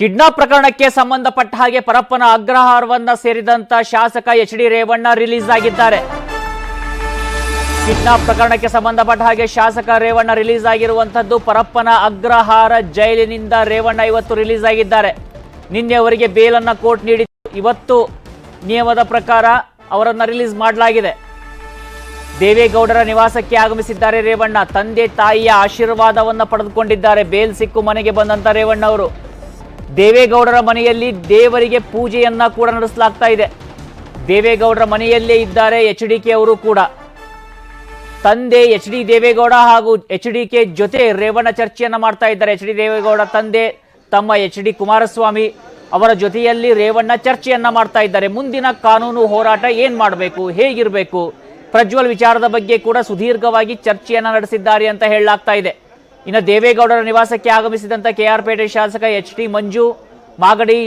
Kidnap ಪ್ರಕರಣಕ್ಕೆ ಸಂಬಂಧಪಟ್ಟ ಹಾಗೆ ಪರಪ್ಪನ ಅಗ್ರಹಾರವನ್ನ ಸೇರಿದಂತ ಶಾಸಕ ಎಚ್ ಡಿ ರೇವಣ್ಣ ರಿಲೀಸ್ ಆಗಿದ್ದಾರೆ. ಕಿಡ್ನಾಪ್ ಪ್ರಕರಣಕ್ಕೆ ಸಂಬಂಧಪಟ್ಟ ಹಾಗೆ ಶಾಸಕ ರೇವಣ್ಣ ರಿಲೀಸ್ ಆಗಿರುವಂತದ್ದು ಪರಪ್ಪನ ಅಗ್ರಹಾರ ಜೈಲಿನಿಂದ ರೇವಣ್ಣ ಇವತ್ತು ರಿಲೀಸ್ ಆಗಿದ್ದಾರೆ. ನಿನ್ನೆ ಅವರಿಗೆ ಬೇಲನ್ನ ಕೋರ್ಟ್ ನೀಡಿತ್ತು ಇವತ್ತು ನಿಯಮದ ಪ್ರಕಾರ ಅವರನ್ನ ರಿಲೀಸ್ ಮಾಡಲಾಗಿದೆ. ದೇವೇಗೌಡರ ನಿವಾಸಕ್ಕೆ ಆಗಮಿಸಿದ್ದಾರೆ ರೇವಣ್ಣ. ತಂದೆ ತಾಯಿಯ ಆಶೀರ್ವಾದವನ್ನ ಪಡೆದುಕೊಂಡಿದ್ದಾರೆ. ಬೇಲ್ ಸಿಕ್ಕು ಮನೆಗೆ ಬಂದಂತ ರೇವಣ್ಣ ಅವರು. ದೇವೇಗೌಡರ ಮನೆಯಲ್ಲಿ ದೇವರಿಗೆ ಪೂಜೆಯನ್ನ ಕೂಡ ನಡೆಸಲಾಗ್ತಾ ಇದೆ. ದೇವೇಗೌಡರ ಮನೆಯಲ್ಲೇ ಇದ್ದಾರೆ ಎಚ್ ಡಿ ಕೆ ಅವರು ಕೂಡ. ತಂದೆ ಎಚ್ ಡಿ ದೇವೇಗೌಡ ಹಾಗೂ ಎಚ್ ಡಿ ಕೆ ಜೊತೆ ರೇವಣ್ಣ ಚರ್ಚೆಯನ್ನ ಮಾಡ್ತಾ ಇದ್ದಾರೆ. ಎಚ್ ಡಿ ದೇವೇಗೌಡ ತಂದೆ, ತಮ್ಮ ಎಚ್ ಡಿ ಕುಮಾರಸ್ವಾಮಿ ಅವರ ಜೊತೆಯಲ್ಲಿ ರೇವಣ್ಣ ಚರ್ಚೆಯನ್ನ ಮಾಡ್ತಾ ಇದ್ದಾರೆ. ಮುಂದಿನ ಕಾನೂನು ಹೋರಾಟ ಏನ್ ಮಾಡಬೇಕು, ಹೇಗಿರಬೇಕು, ಪ್ರಜ್ವಲ್ ವಿಚಾರದ ಬಗ್ಗೆ ಕೂಡ ಸುದೀರ್ಘವಾಗಿ ಚರ್ಚೆಯನ್ನ ನಡೆಸಿದ್ದಾರೆ ಅಂತ ಹೇಳಲಾಗ್ತಾ ಇದೆ. ಇನ್ನು ದೇವೇಗೌಡರ ನಿವಾಸಕ್ಕೆ ಆಗಮಿಸಿದಂತ ಕೆಆರ್ ಪೇಟೆ ಶಾಸಕ ಎಚ್ ಟಿ ಮಂಜು, ಮಾಗಡಿ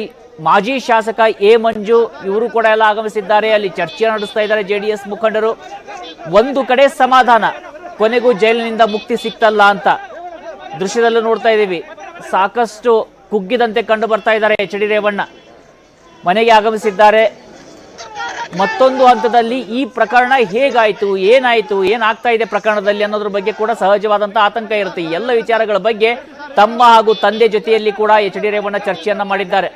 ಮಾಜಿ ಶಾಸಕ ಎ ಮಂಜು ಇವರು ಕೂಡ ಎಲ್ಲ ಆಗಮಿಸಿದ್ದಾರೆ. ಅಲ್ಲಿ ಚರ್ಚೆ ನಡೆಸ್ತಾ ಇದ್ದಾರೆ ಜೆಡಿಎಸ್ ಮುಖಂಡರು. ಒಂದು ಕಡೆ ಸಮಾಧಾನ, ಕೊನೆಗೂ ಜೈಲಿನಿಂದ ಮುಕ್ತಿ ಸಿಕ್ತಲ್ಲ ಅಂತ ದೃಶ್ಯದಲ್ಲೂ ನೋಡ್ತಾ ಇದ್ದೀವಿ. ಸಾಕಷ್ಟು ಕುಗ್ಗಿದಂತೆ ಕಂಡು ಬರ್ತಾ ಇದ್ದಾರೆ ಎಚ್ ಡಿ ರೇವಣ್ಣ. ಮನೆಗೆ ಆಗಮಿಸಿದ್ದಾರೆ. ಮತ್ತೊಂದು ಹಂತದಲ್ಲಿ ಈ ಪ್ರಕರಣ ಹೇಗಾಯಿತು, ಏನಾಯಿತು, ಏನಾಗ್ತಾ ಇದೆ ಪ್ರಕರಣದಲ್ಲಿ ಅನ್ನೋದ್ರ ಬಗ್ಗೆ ಕೂಡ ಸಹಜವಾದಂಥ ಆತಂಕ ಇರುತ್ತೆ. ಎಲ್ಲ ವಿಚಾರಗಳ ಬಗ್ಗೆ ತಮ್ಮ ಹಾಗೂ ತಂದೆ ಜೊತೆಯಲ್ಲಿ ಕೂಡ ಎಚ್ ಡಿ ರೇವಣ್ಣ ಚರ್ಚೆಯನ್ನ ಮಾಡಿದ್ದಾರೆ.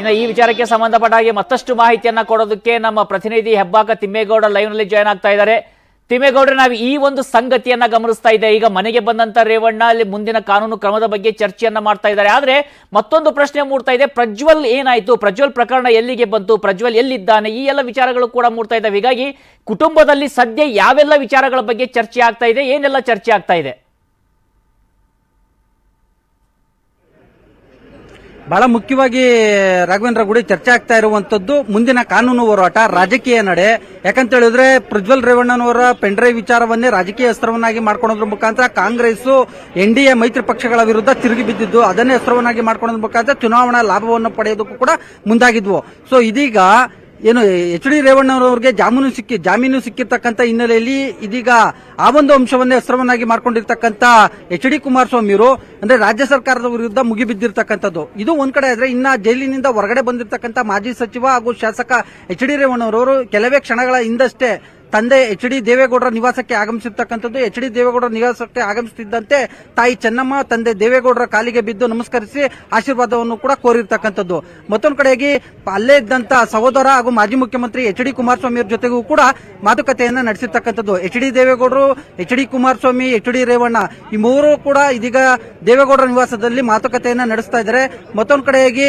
ಇನ್ನು ಈ ವಿಚಾರಕ್ಕೆ ಸಂಬಂಧಪಟ್ಟ ಹಾಗೆ ಮತ್ತಷ್ಟು ಮಾಹಿತಿಯನ್ನ ಕೊಡೋದಕ್ಕೆ ನಮ್ಮ ಪ್ರತಿನಿಧಿ ಹೆಬ್ಬಾಕ ತಿಮ್ಮೇಗೌಡ ಲೈವ್ನಲ್ಲಿ ಜಾಯ್ನ್ ಆಗ್ತಾ ಇದ್ದಾರೆ. ತಿಮ್ಮೇಗೌಡ್ರೆ ನಾವು ಈ ಒಂದು ಸಂಗತಿಯನ್ನ ಗಮನಿಸ್ತಾ ಇದ್ದೆ. ಈಗ ಮನೆಗೆ ಬಂದಂತ ರೇವಣ್ಣ, ಅಲ್ಲಿ ಮುಂದಿನ ಕಾನೂನು ಕ್ರಮದ ಬಗ್ಗೆ ಚರ್ಚೆಯನ್ನ ಮಾಡ್ತಾ ಇದ್ದಾರೆ. ಆದ್ರೆ ಮತ್ತೊಂದು ಪ್ರಶ್ನೆ ಮೂಡ್ತಾ ಇದೆ. ಪ್ರಜ್ವಲ್ ಏನಾಯ್ತು? ಪ್ರಜ್ವಲ್ ಪ್ರಕರಣ ಎಲ್ಲಿಗೆ ಬಂತು? ಪ್ರಜ್ವಲ್ ಎಲ್ಲಿದ್ದಾನೆ? ಈ ಎಲ್ಲ ವಿಚಾರಗಳು ಕೂಡ ಮೂಡ್ತಾ ಇದ್ದಾವೆ. ಹೀಗಾಗಿ ಕುಟುಂಬದಲ್ಲಿ ಸದ್ಯ ಯಾವೆಲ್ಲ ವಿಚಾರಗಳ ಬಗ್ಗೆ ಚರ್ಚೆ ಆಗ್ತಾ ಇದೆ? ಏನೆಲ್ಲ ಚರ್ಚೆ ಆಗ್ತಾ ಇದೆ? ಬಹಳ ಮುಖ್ಯವಾಗಿ ರಾಘವೇಂದ್ರ ಗುಡಿ ಚರ್ಚೆ ಆಗ್ತಾ ಇರುವಂತದ್ದು ಮುಂದಿನ ಕಾನೂನು ಹೋರಾಟ ರಾಜಕೀಯ ನಡೆ. ಯಾಕಂತ ಹೇಳಿದ್ರೆ ಪ್ರಜ್ವಲ್ ರೇವಣ್ಣನವರ ಪೆಂಡ್ರೈವ್ ವಿಚಾರವನ್ನೇ ರಾಜಕೀಯ ಅಸ್ತ್ರವನ್ನಾಗಿ ಮಾಡ್ಕೊಳೋದ್ರ ಮುಖಾಂತರ ಕಾಂಗ್ರೆಸ್ ಎನ್ ಡಿ ಎ ಮೈತ್ರಿ ಪಕ್ಷಗಳ ವಿರುದ್ಧ ತಿರುಗಿ ಬಿದ್ದಿದ್ದು ಅದನ್ನೇ ಅಸ್ತ್ರವನ್ನಾಗಿ ಮಾಡ್ಕೊಳೋದ್ರ ಮುಖಾಂತರ ಚುನಾವಣಾ ಲಾಭವನ್ನು ಪಡೆಯೋದಕ್ಕೂ ಕೂಡ ಮುಂದಾಗಿದ್ವು. ಸೊ ಇದೀಗ ಏನು, ಎಚ್ ಡಿ ರೇವಣ್ಣನವರಿಗೆ ಜಾಮೀನು ಸಿಕ್ಕಿ ಜಾಮೀನು ಸಿಕ್ಕಿರ್ತಕ್ಕಂಥ ಹಿನ್ನೆಲೆಯಲ್ಲಿ ಇದೀಗ ಆ ಒಂದು ಅಂಶವನ್ನೇ ಅಸ್ತ್ರವನ್ನಾಗಿ ಮಾಡ್ಕೊಂಡಿರ್ತಕ್ಕಂಥ ಎಚ್ ಡಿ ಕುಮಾರಸ್ವಾಮಿ ಅವರು ಅಂದ್ರೆ ರಾಜ್ಯ ಸರ್ಕಾರದ ವಿರುದ್ಧ ಮುಗಿಬಿದ್ದಿರ್ತಕ್ಕಂಥದ್ದು. ಇದು ಒಂದ್ ಕಡೆ ಆದ್ರೆ ಇನ್ನ ಜೈಲಿನಿಂದ ಹೊರಗಡೆ ಬಂದಿರತಕ್ಕಂಥ ಮಾಜಿ ಸಚಿವ ಹಾಗೂ ಶಾಸಕ ಎಚ್ ಡಿ ರೇವಣ್ಣನವರು ಕೆಲವೇ ಕ್ಷಣಗಳ ಹಿಂದಷ್ಟೇ ತಂದೆ ಎಚ್ ಡಿ ದೇವೇಗೌಡರ ನಿವಾಸಕ್ಕೆ ಆಗಮಿಸಿರ್ತಕ್ಕಂಥದ್ದು, ಎಚ್ ಡಿ ದೇವೇಗೌಡರ ನಿವಾಸಕ್ಕೆ ಆಗಮಿಸುತ್ತಿದ್ದಂತೆ ತಾಯಿ ಚೆನ್ನಮ್ಮ, ತಂದೆ ದೇವೇಗೌಡರ ಕಾಲಿಗೆ ಬಿದ್ದು ನಮಸ್ಕರಿಸಿ ಆಶೀರ್ವಾದವನ್ನು ಕೂಡ ಕೋರಿರ್ತಕ್ಕಂಥದ್ದು. ಮತ್ತೊಂದು ಕಡೆಗೆ ಅಲ್ಲೇ ಇದ್ದಂತ ಸಹೋದರ ಹಾಗೂ ಮಾಜಿ ಮುಖ್ಯಮಂತ್ರಿ ಎಚ್ ಡಿ ಕುಮಾರಸ್ವಾಮಿ ಅವರ ಜೊತೆಗೂ ಕೂಡ ಮಾತುಕತೆಯನ್ನ ನಡೆಸಿರ್ತಕ್ಕಂಥದ್ದು. ಎಚ್ ಡಿ ದೇವೇಗೌಡರು, H D Kumaraswamy, H D Revanna ಈ ಮೂವರು ಕೂಡ ಇದೀಗ ದೇವೇಗೌಡರ ನಿವಾಸದಲ್ಲಿ ಮಾತುಕತೆಯನ್ನ ನಡೆಸ್ತಾ ಇದ್ದಾರೆ. ಮತ್ತೊಂದು ಕಡೆಯಾಗಿ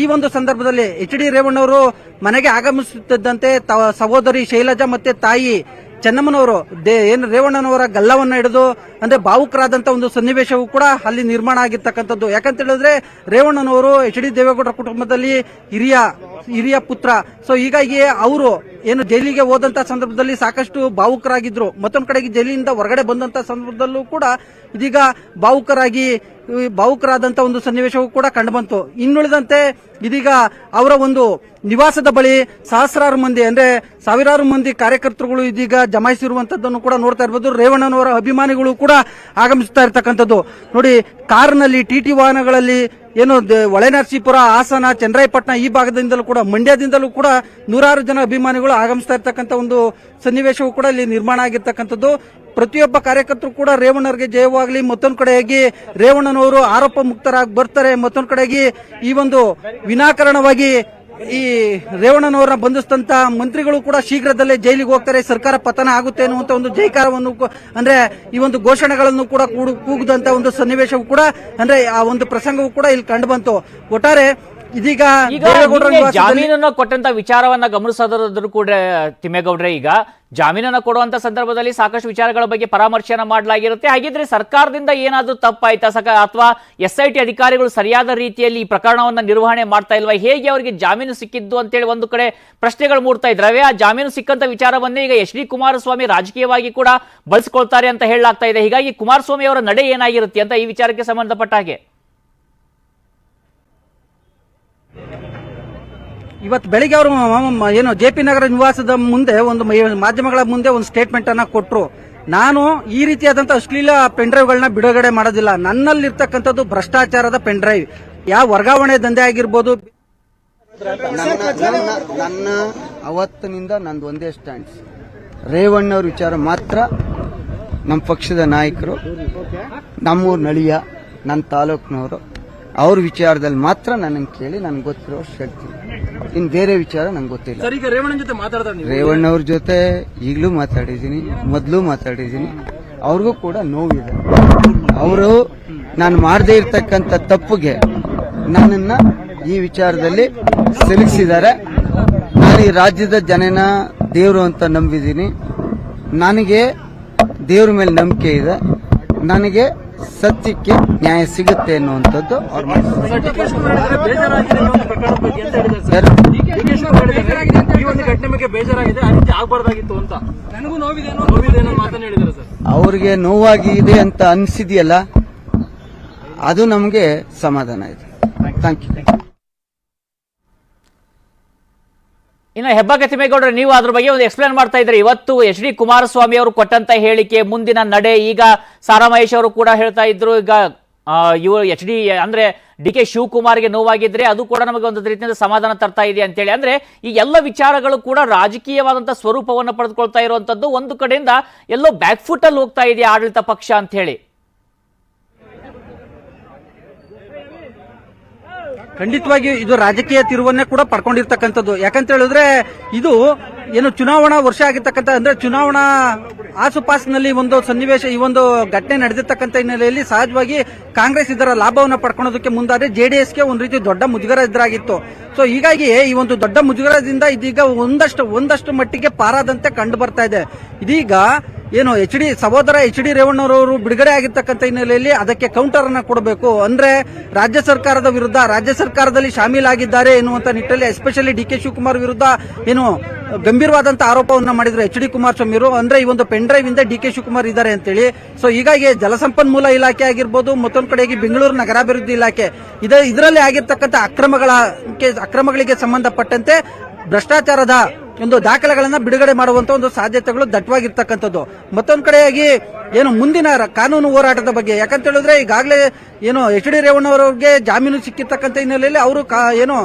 ಈ ಒಂದು ಸಂದರ್ಭದಲ್ಲಿ ಎಚ್ ಡಿ ರೇವಣ್ಣವರು ಮನೆಗೆ ಆಗಮಿಸುತ್ತಿದ್ದಂತೆ ಸಹೋದರಿ ಶೈಲಜಾ ಮತ್ತೆ ತಾಯಿ ಚೆನ್ನಮ್ಮನವರು ದೇ- ಏನು ರೇವಣ್ಣನವರ ಗಲ್ಲವನ್ನ ಹಿಡಿದು, ಅಂದ್ರೆ ಭಾವುಕರಾದಂತ ಒಂದು ಸನ್ನಿವೇಶವೂ ಕೂಡ ಅಲ್ಲಿ ನಿರ್ಮಾಣ ಆಗಿರ್ತಕ್ಕಂಥದ್ದು. ಯಾಕಂತ ಹೇಳಿದ್ರೆ ರೇವಣ್ಣನವರು ಎಚ್ ಡಿ ದೇವೇಗೌಡರ ಕುಟುಂಬದಲ್ಲಿ ಹಿರಿಯ ಹಿರಿಯ ಪುತ್ರ. ಸೊ ಹೀಗಾಗಿ ಅವರು ಏನು ಜೈಲಿಗೆ ಹೋದಂತ ಸಂದರ್ಭದಲ್ಲಿ ಸಾಕಷ್ಟು ಭಾವುಕರಾಗಿದ್ರು. ಮತ್ತೊಂದು ಕಡೆಗೆ ಜೈಲಿನಿಂದ ಹೊರಗಡೆ ಬಂದಂತ ಸಂದರ್ಭದಲ್ಲೂ ಕೂಡ ಇದೀಗ ಭಾವುಕರಾಗಿ ಈ ಭಾವುಕರಾದಂತ ಒಂದು ಸನ್ನಿವೇಶವೂ ಕೂಡ ಕಂಡುಬಂತು ಇನ್ನುಳಿದಂತೆ ಇದೀಗ ಅವರ ಒಂದು ನಿವಾಸದ ಬಳಿ ಸಹಸ್ರಾರು ಮಂದಿ, ಅಂದ್ರೆ ಸಾವಿರಾರು ಮಂದಿ ಕಾರ್ಯಕರ್ತರುಗಳು ಇದೀಗ ಜಮಾಯಿಸಿರುವಂತದ್ದನ್ನು ಕೂಡ ನೋಡ್ತಾ ಇರಬಹುದು ರೇವಣ್ಣನವರ ಅಭಿಮಾನಿಗಳು ಕೂಡ ಆಗಮಿಸ್ತಾ ಇರ್ತಕ್ಕಂಥದ್ದು. ನೋಡಿ, ಕಾರ್ನಲ್ಲಿ ಟಿಟಿ ವಾಹನಗಳಲ್ಲಿ ಏನು ಹೊಳೆನರಸೀಪುರ, ಹಾಸನ ಚಂದ್ರಾಯಪಟ್ಟಣ ಈ ಭಾಗದಿಂದಲೂ ಕೂಡ, ಮಂಡ್ಯದಿಂದಲೂ ಕೂಡ ನೂರಾರು ಜನ ಅಭಿಮಾನಿಗಳು ಆಗಮಿಸ್ತಾ ಇರ್ತಕ್ಕಂಥ ಒಂದು ಸನ್ನಿವೇಶವೂ ಕೂಡ ಇಲ್ಲಿ ನಿರ್ಮಾಣ ಆಗಿರ್ತಕ್ಕಂಥದ್ದು. ಪ್ರತಿಯೊಬ್ಬ ಕಾರ್ಯಕರ್ತರು ಕೂಡ ರೇವಣ್ಣರಿಗೆ ಜಯವಾಗಲಿ, ಮತ್ತೊಂದು ಕಡೆಯಾಗಿ ರೇವಣ್ಣನವರು ಆರೋಪ ಮುಕ್ತರಾಗಿ ಬರ್ತಾರೆ, ಮತ್ತೊಂದು ಕಡೆಯಾಗಿ ಈ ಒಂದು ವಿನಾಕಾರಣವಾಗಿ ಈ ರೇವಣ್ಣನವರನ್ನ ಬಂಧಿಸಿದಂತ ಮಂತ್ರಿಗಳು ಕೂಡ ಶೀಘ್ರದಲ್ಲೇ ಜೈಲಿಗೆ ಹೋಗ್ತಾರೆ, ಸರ್ಕಾರ ಪತನ ಆಗುತ್ತೆ ಅನ್ನುವಂತ ಒಂದು ಜೈಕಾರವನ್ನು ಅಂದ್ರೆ ಈ ಒಂದು ಘೋಷಣೆಗಳನ್ನು ಕೂಡು- ಕೂಗಿದಂತ ಒಂದು ಸನ್ನಿವೇಶವೂ ಕೂಡ ಅಂದ್ರೆ ಆ ಒಂದು ಪ್ರಸಂಗವು ಕೂಡ ಇಲ್ಲಿ ಕಂಡು ಬಂತು. ಒಟ್ಟಾರೆ ಇದೀಗ ಜಾಮೀನನ್ನ ಕೊಟ್ಟಂತ ವಿಚಾರವನ್ನ ಗಮನಿಸೋದ್ರೂ ಕೂಡ ತಿಮ್ಮೇಗೌಡ್ರೆ ಈಗ ಜಾಮೀನನ್ನ ಕೊಡುವಂತ ಸಂದರ್ಭದಲ್ಲಿ ಸಾಕಷ್ಟು ವಿಚಾರಗಳ ಬಗ್ಗೆ ಪರಾಮರ್ಶೆಯನ್ನ ಮಾಡಲಾಗಿರುತ್ತೆ. ಹಾಗಿದ್ರೆ ಸರ್ಕಾರದಿಂದ ಏನಾದ್ರೂ ತಪ್ಪಾಯ್ತಾ? ಸಕ ಅಥವಾ ಎಸ್ ಐ ಟಿ ಅಧಿಕಾರಿಗಳು ಸರಿಯಾದ ರೀತಿಯಲ್ಲಿ ಈ ಪ್ರಕರಣವನ್ನ ನಿರ್ವಹಣೆ ಮಾಡ್ತಾ ಇಲ್ವಾ? ಹೇಗೆ ಅವರಿಗೆ ಜಾಮೀನು ಸಿಕ್ಕಿದ್ದು ಅಂತೇಳಿ ಒಂದು ಕಡೆ ಪ್ರಶ್ನೆಗಳು ಮೂಡ್ತಾ ಇದ್ರವೆ ಆ ಜಾಮೀನು ಸಿಕ್ಕಂತ ವಿಚಾರವನ್ನೇ ಈಗ ಎಚ್ ಡಿ ಕುಮಾರಸ್ವಾಮಿ ರಾಜಕೀಯವಾಗಿ ಕೂಡ ಬಳಸಿಕೊಳ್ತಾರೆ ಅಂತ ಹೇಳಲಾಗ್ತಾ ಇದೆ. ಹೀಗಾಗಿ ಕುಮಾರಸ್ವಾಮಿ ಅವರ ನಡೆ ಏನಾಗಿರುತ್ತೆ ಅಂತ ಈ ವಿಚಾರಕ್ಕೆ ಸಂಬಂಧಪಟ್ಟ ಹಾಗೆ? ಇವತ್ತು ಬೆಳಿಗ್ಗೆ ಅವರು ಏನು ಜೆ ಪಿ ನಗರ ನಿವಾಸದ ಮುಂದೆ ಒಂದು ಮಾಧ್ಯಮಗಳ ಮುಂದೆ ಒಂದು ಸ್ಟೇಟ್ಮೆಂಟ್ ಅನ್ನ ಕೊಟ್ಟರು ನಾನು ಈ ರೀತಿಯಾದಂತ ಅಶ್ಲೀಲ ಪೆನ್ಡ್ರೈವ್ಗಳನ್ನ ಬಿಡುಗಡೆ ಮಾಡೋದಿಲ್ಲ. ನನ್ನಲ್ಲಿರ್ತಕ್ಕಂಥದ್ದು ಭ್ರಷ್ಟಾಚಾರದ ಪೆನ್ಡ್ರೈವ್ ಯಾವ ವರ್ಗಾವಣೆ ದಂಧೆ ಆಗಿರ್ಬೋದು. ನನ್ನ ಅವತ್ತಿನಿಂದ ನಂದು ಒಂದೇ ಸ್ಟ್ಯಾಂಡ್ ರೇವಣ್ಣವ್ರ ವಿಚಾರ ಮಾತ್ರ ನಮ್ಮ ಪಕ್ಷದ ನಾಯಕರು, ನಮ್ಮೂರ್ ನಳಿಯ, ನನ್ನ ತಾಲೂಕ್ನವರು ಅವ್ರ ವಿಚಾರದಲ್ಲಿ ಮಾತ್ರ ನನಗೆ ಕೇಳಿ ನನ್ಗೆ ಗೊತ್ತಿರೋ ಹೇಳ್ತೀನಿ ಇನ್ ಬೇರೆ ವಿಚಾರ ನಂಗೆ ಗೊತ್ತಿಲ್ಲ. ರೇವಣ್ಣ ಈಗ ರೇವಣ್ಣನ ಜೊತೆ ಮಾತಾಡ್ತಾರೆ ನೀವು ರೇವಣ್ಣವ್ರ ಜೊತೆ ಈಗಲೂ ಮಾತಾಡಿದ್ದೀನಿ ಮೊದಲು ಮಾತಾಡಿದ್ದೀನಿ. ಅವ್ರಿಗೂ ಕೂಡ ನೋವಿದೆ. ಅವರು ನಾನು ಮಾಡದೇ ಇರ್ತಕ್ಕಂಥ ತಪ್ಪಿಗೆ ನನ್ನನ್ನ ಈ ವಿಚಾರದಲ್ಲಿ ಸಿಲುಕಿಸಿದ್ದಾರೆ. ನಾನು ಈ ರಾಜ್ಯದ ಜನನ ದೇವರು ಅಂತ ನಂಬಿದ್ದೀನಿ. ನನಗೆ ದೇವ್ರ ಮೇಲೆ ನಂಬಿಕೆ ಇದೆ. ನನಗೆ ಸತ್ಯಕ್ಕೆ ನ್ಯಾಯ ಸಿಗುತ್ತೆ ಅನ್ನುವಂಥದ್ದು ಅವ್ರ ಮನಸ್ಸಲ್ಲಿ. ಯಾರು? ಈ ಒಂದು ಘಟನೆ ಬಗ್ಗೆ ಬೇಜಾರಾಗಿದೆ ಆ ರೀತಿ ಆಗಬಾರ್ದಾಗಿತ್ತು ಅಂತ. ನನಗೂ ನೋವಿದೆ ನೋವಿದೆ ಅನ್ನೋ ಮಾತನ್ನ ಹೇಳಿದ್ದಾರೆ ಸರ್. ಅವ್ರಿಗೆ ನೋವಾಗಿದೆ ಅಂತ ಅನ್ಸಿದೆಯಲ್ಲ ಅದು ನಮಗೆ ಸಮಾಧಾನ ಇದೆ. ಥ್ಯಾಂಕ್ ಯು ಇನ್ನು ಹೆಬ್ಬಾಕ ತಿಮ್ಮೇಗೌಡರು, ನೀವು ಅದ್ರ ಬಗ್ಗೆ ಒಂದು ಎಕ್ಸ್ಪ್ಲೇನ್ ಮಾಡ್ತಾ ಇದ್ರಿ ಇವತ್ತು ಎಚ್ ಡಿ ಕುಮಾರಸ್ವಾಮಿ ಅವರು ಕೊಟ್ಟಂತ ಹೇಳಿಕೆ, ಮುಂದಿನ ನಡೆ, ಈಗ ಸಾರಾ ಮಹೇಶ್ ಅವರು ಕೂಡ ಹೇಳ್ತಾ ಇದ್ರು, ಈಗ ಇವರು ಎಚ್ ಡಿ, ಅಂದ್ರೆ ಡಿ ಕೆ ಶಿವಕುಮಾರ್ಗೆ ನೋವಾಗಿದ್ರೆ ಅದು ಕೂಡ ನಮಗೆ ಒಂದು ರೀತಿಯಿಂದ ಸಮಾಧಾನ ತರ್ತಾ ಇದೆ ಅಂತೇಳಿ. ಅಂದ್ರೆ ಈ ಎಲ್ಲ ವಿಚಾರಗಳು ಕೂಡ ರಾಜಕೀಯವಾದಂತಹ ಸ್ವರೂಪವನ್ನು ಪಡೆದುಕೊಳ್ತಾ ಇರುವಂತದ್ದು ಒಂದು ಕಡೆಯಿಂದ ಎಲ್ಲೋ ಬ್ಯಾಕ್ ಫುಟ್ ಅಲ್ಲಿ ಹೋಗ್ತಾ ಇದೆಯಾ ಆಡಳಿತ ಪಕ್ಷ ಅಂತ ಹೇಳಿ ಖಂಡಿತವಾಗಿ ಇದು ರಾಜಕೀಯ ತಿರುವನ್ನೇ ಕೂಡ ಪಡ್ಕೊಂಡಿರ್ತಕ್ಕಂಥದ್ದು. ಯಾಕಂತ ಹೇಳಿದ್ರೆ ಇದು ಏನು ಚುನಾವಣಾ ವರ್ಷ ಆಗಿರ್ತಕ್ಕಂಥ, ಅಂದ್ರೆ ಚುನಾವಣಾ ಆಸುಪಾಸಿನಲ್ಲಿ ಒಂದು ಸನ್ನಿವೇಶ, ಈ ಒಂದು ಘಟನೆ ನಡೆದಿರ್ತಕ್ಕಂಥ ಹಿನ್ನೆಲೆಯಲ್ಲಿ ಸಹಜವಾಗಿ ಕಾಂಗ್ರೆಸ್ ಇದರ ಲಾಭವನ್ನು ಪಡ್ಕೊಳ್ಳೋದಕ್ಕೆ ಮುಂದಾದ್ರೆ ಜೆಡಿಎಸ್ಗೆ ಒಂದು ರೀತಿ ದೊಡ್ಡ ಮುಜುಗರ ಎದುರಾಗಿತ್ತು. ಸೊ ಹೀಗಾಗಿ ಈ ಒಂದು ದೊಡ್ಡ ಮುಜುಗರದಿಂದ ಇದೀಗ ಒಂದಷ್ಟು ಒಂದಷ್ಟು ಮಟ್ಟಿಗೆ ಪಾರಾದಂತೆ ಕಂಡು ಬರ್ತಾ ಇದೆ. ಇದೀಗ ಏನು ಎಚ್ ಡಿ ಸಹೋದರ ಎಚ್ ಡಿ ರೇವಣ್ಣರವರು ಬಿಡುಗಡೆ ಆಗಿರ್ತಕ್ಕಂಥ ಹಿನ್ನೆಲೆಯಲ್ಲಿ ಅದಕ್ಕೆ ಕೌಂಟರ್ ಅನ್ನ ಕೊಡಬೇಕು. ಅಂದ್ರೆ ರಾಜ್ಯ ಸರ್ಕಾರದ ವಿರುದ್ಧ, ರಾಜ್ಯ ಸರ್ಕಾರದಲ್ಲಿ ಶಾಮೀಲಾಗಿದ್ದಾರೆ ಎನ್ನುವಂತ ನಿಟ್ಟಲ್ಲಿ ಎಸ್ಪೆಷಲಿ ಡಿ ಕೆ ಶಿವಕುಮಾರ್ ವಿರುದ್ಧ ಏನು ಗಂಭೀರವಾದಂತ ಆರೋಪವನ್ನು ಮಾಡಿದ್ರು ಎಚ್ ಡಿ ಕುಮಾರಸ್ವಾಮಿ ಅವರು ಅಂದ್ರೆ ಈ ಒಂದು ಪೆನ್ ಡ್ರೈವ್ ಇಂದ ಡಿ ಕೆ ಶಿವಕುಮಾರ್ ಇದ್ದಾರೆ ಅಂತೇಳಿ. ಸೊ ಹೀಗಾಗಿ ಜಲಸಂಪನ್ಮೂಲ ಇಲಾಖೆ ಆಗಿರ್ಬೋದು, ಮತ್ತೊಂದು ಕಡೆಗೆ ಬೆಂಗಳೂರು ನಗರಾಭಿವೃದ್ಧಿ ಇಲಾಖೆ. ಇದ, ಇದರಲ್ಲಿ ಆಗಿರ್ತಕ್ಕಂಥ ಅಕ್ರಮಗಳ ಅಕ್ರಮಗಳಿಗೆ ಸಂಬಂಧಪಟ್ಟಂತೆ ಭ್ರಷ್ಟಾಚಾರದ ಒಂದು ದಾಖಲೆಗಳನ್ನ ಬಿಡುಗಡೆ ಮಾಡುವಂತ ಒಂದು ಸಾಧ್ಯತೆಗಳು ದಟ್ಟವಾಗಿರ್ತಕ್ಕಂಥದ್ದು. ಮತ್ತೊಂದು ಕಡೆಯಾಗಿ ಏನು ಮುಂದಿನ ಕಾನೂನು ಹೋರಾಟದ ಬಗ್ಗೆ, ಯಾಕಂತ ಹೇಳಿದ್ರೆ ಈಗಾಗಲೇ ಏನು ಎಚ್ ಡಿ ರೇವಣ್ಣವರಿಗೆ ಜಾಮೀನು ಸಿಕ್ಕಿರ್ತಕ್ಕಂಥ ಹಿನ್ನೆಲೆಯಲ್ಲಿ ಅವರು ಏನು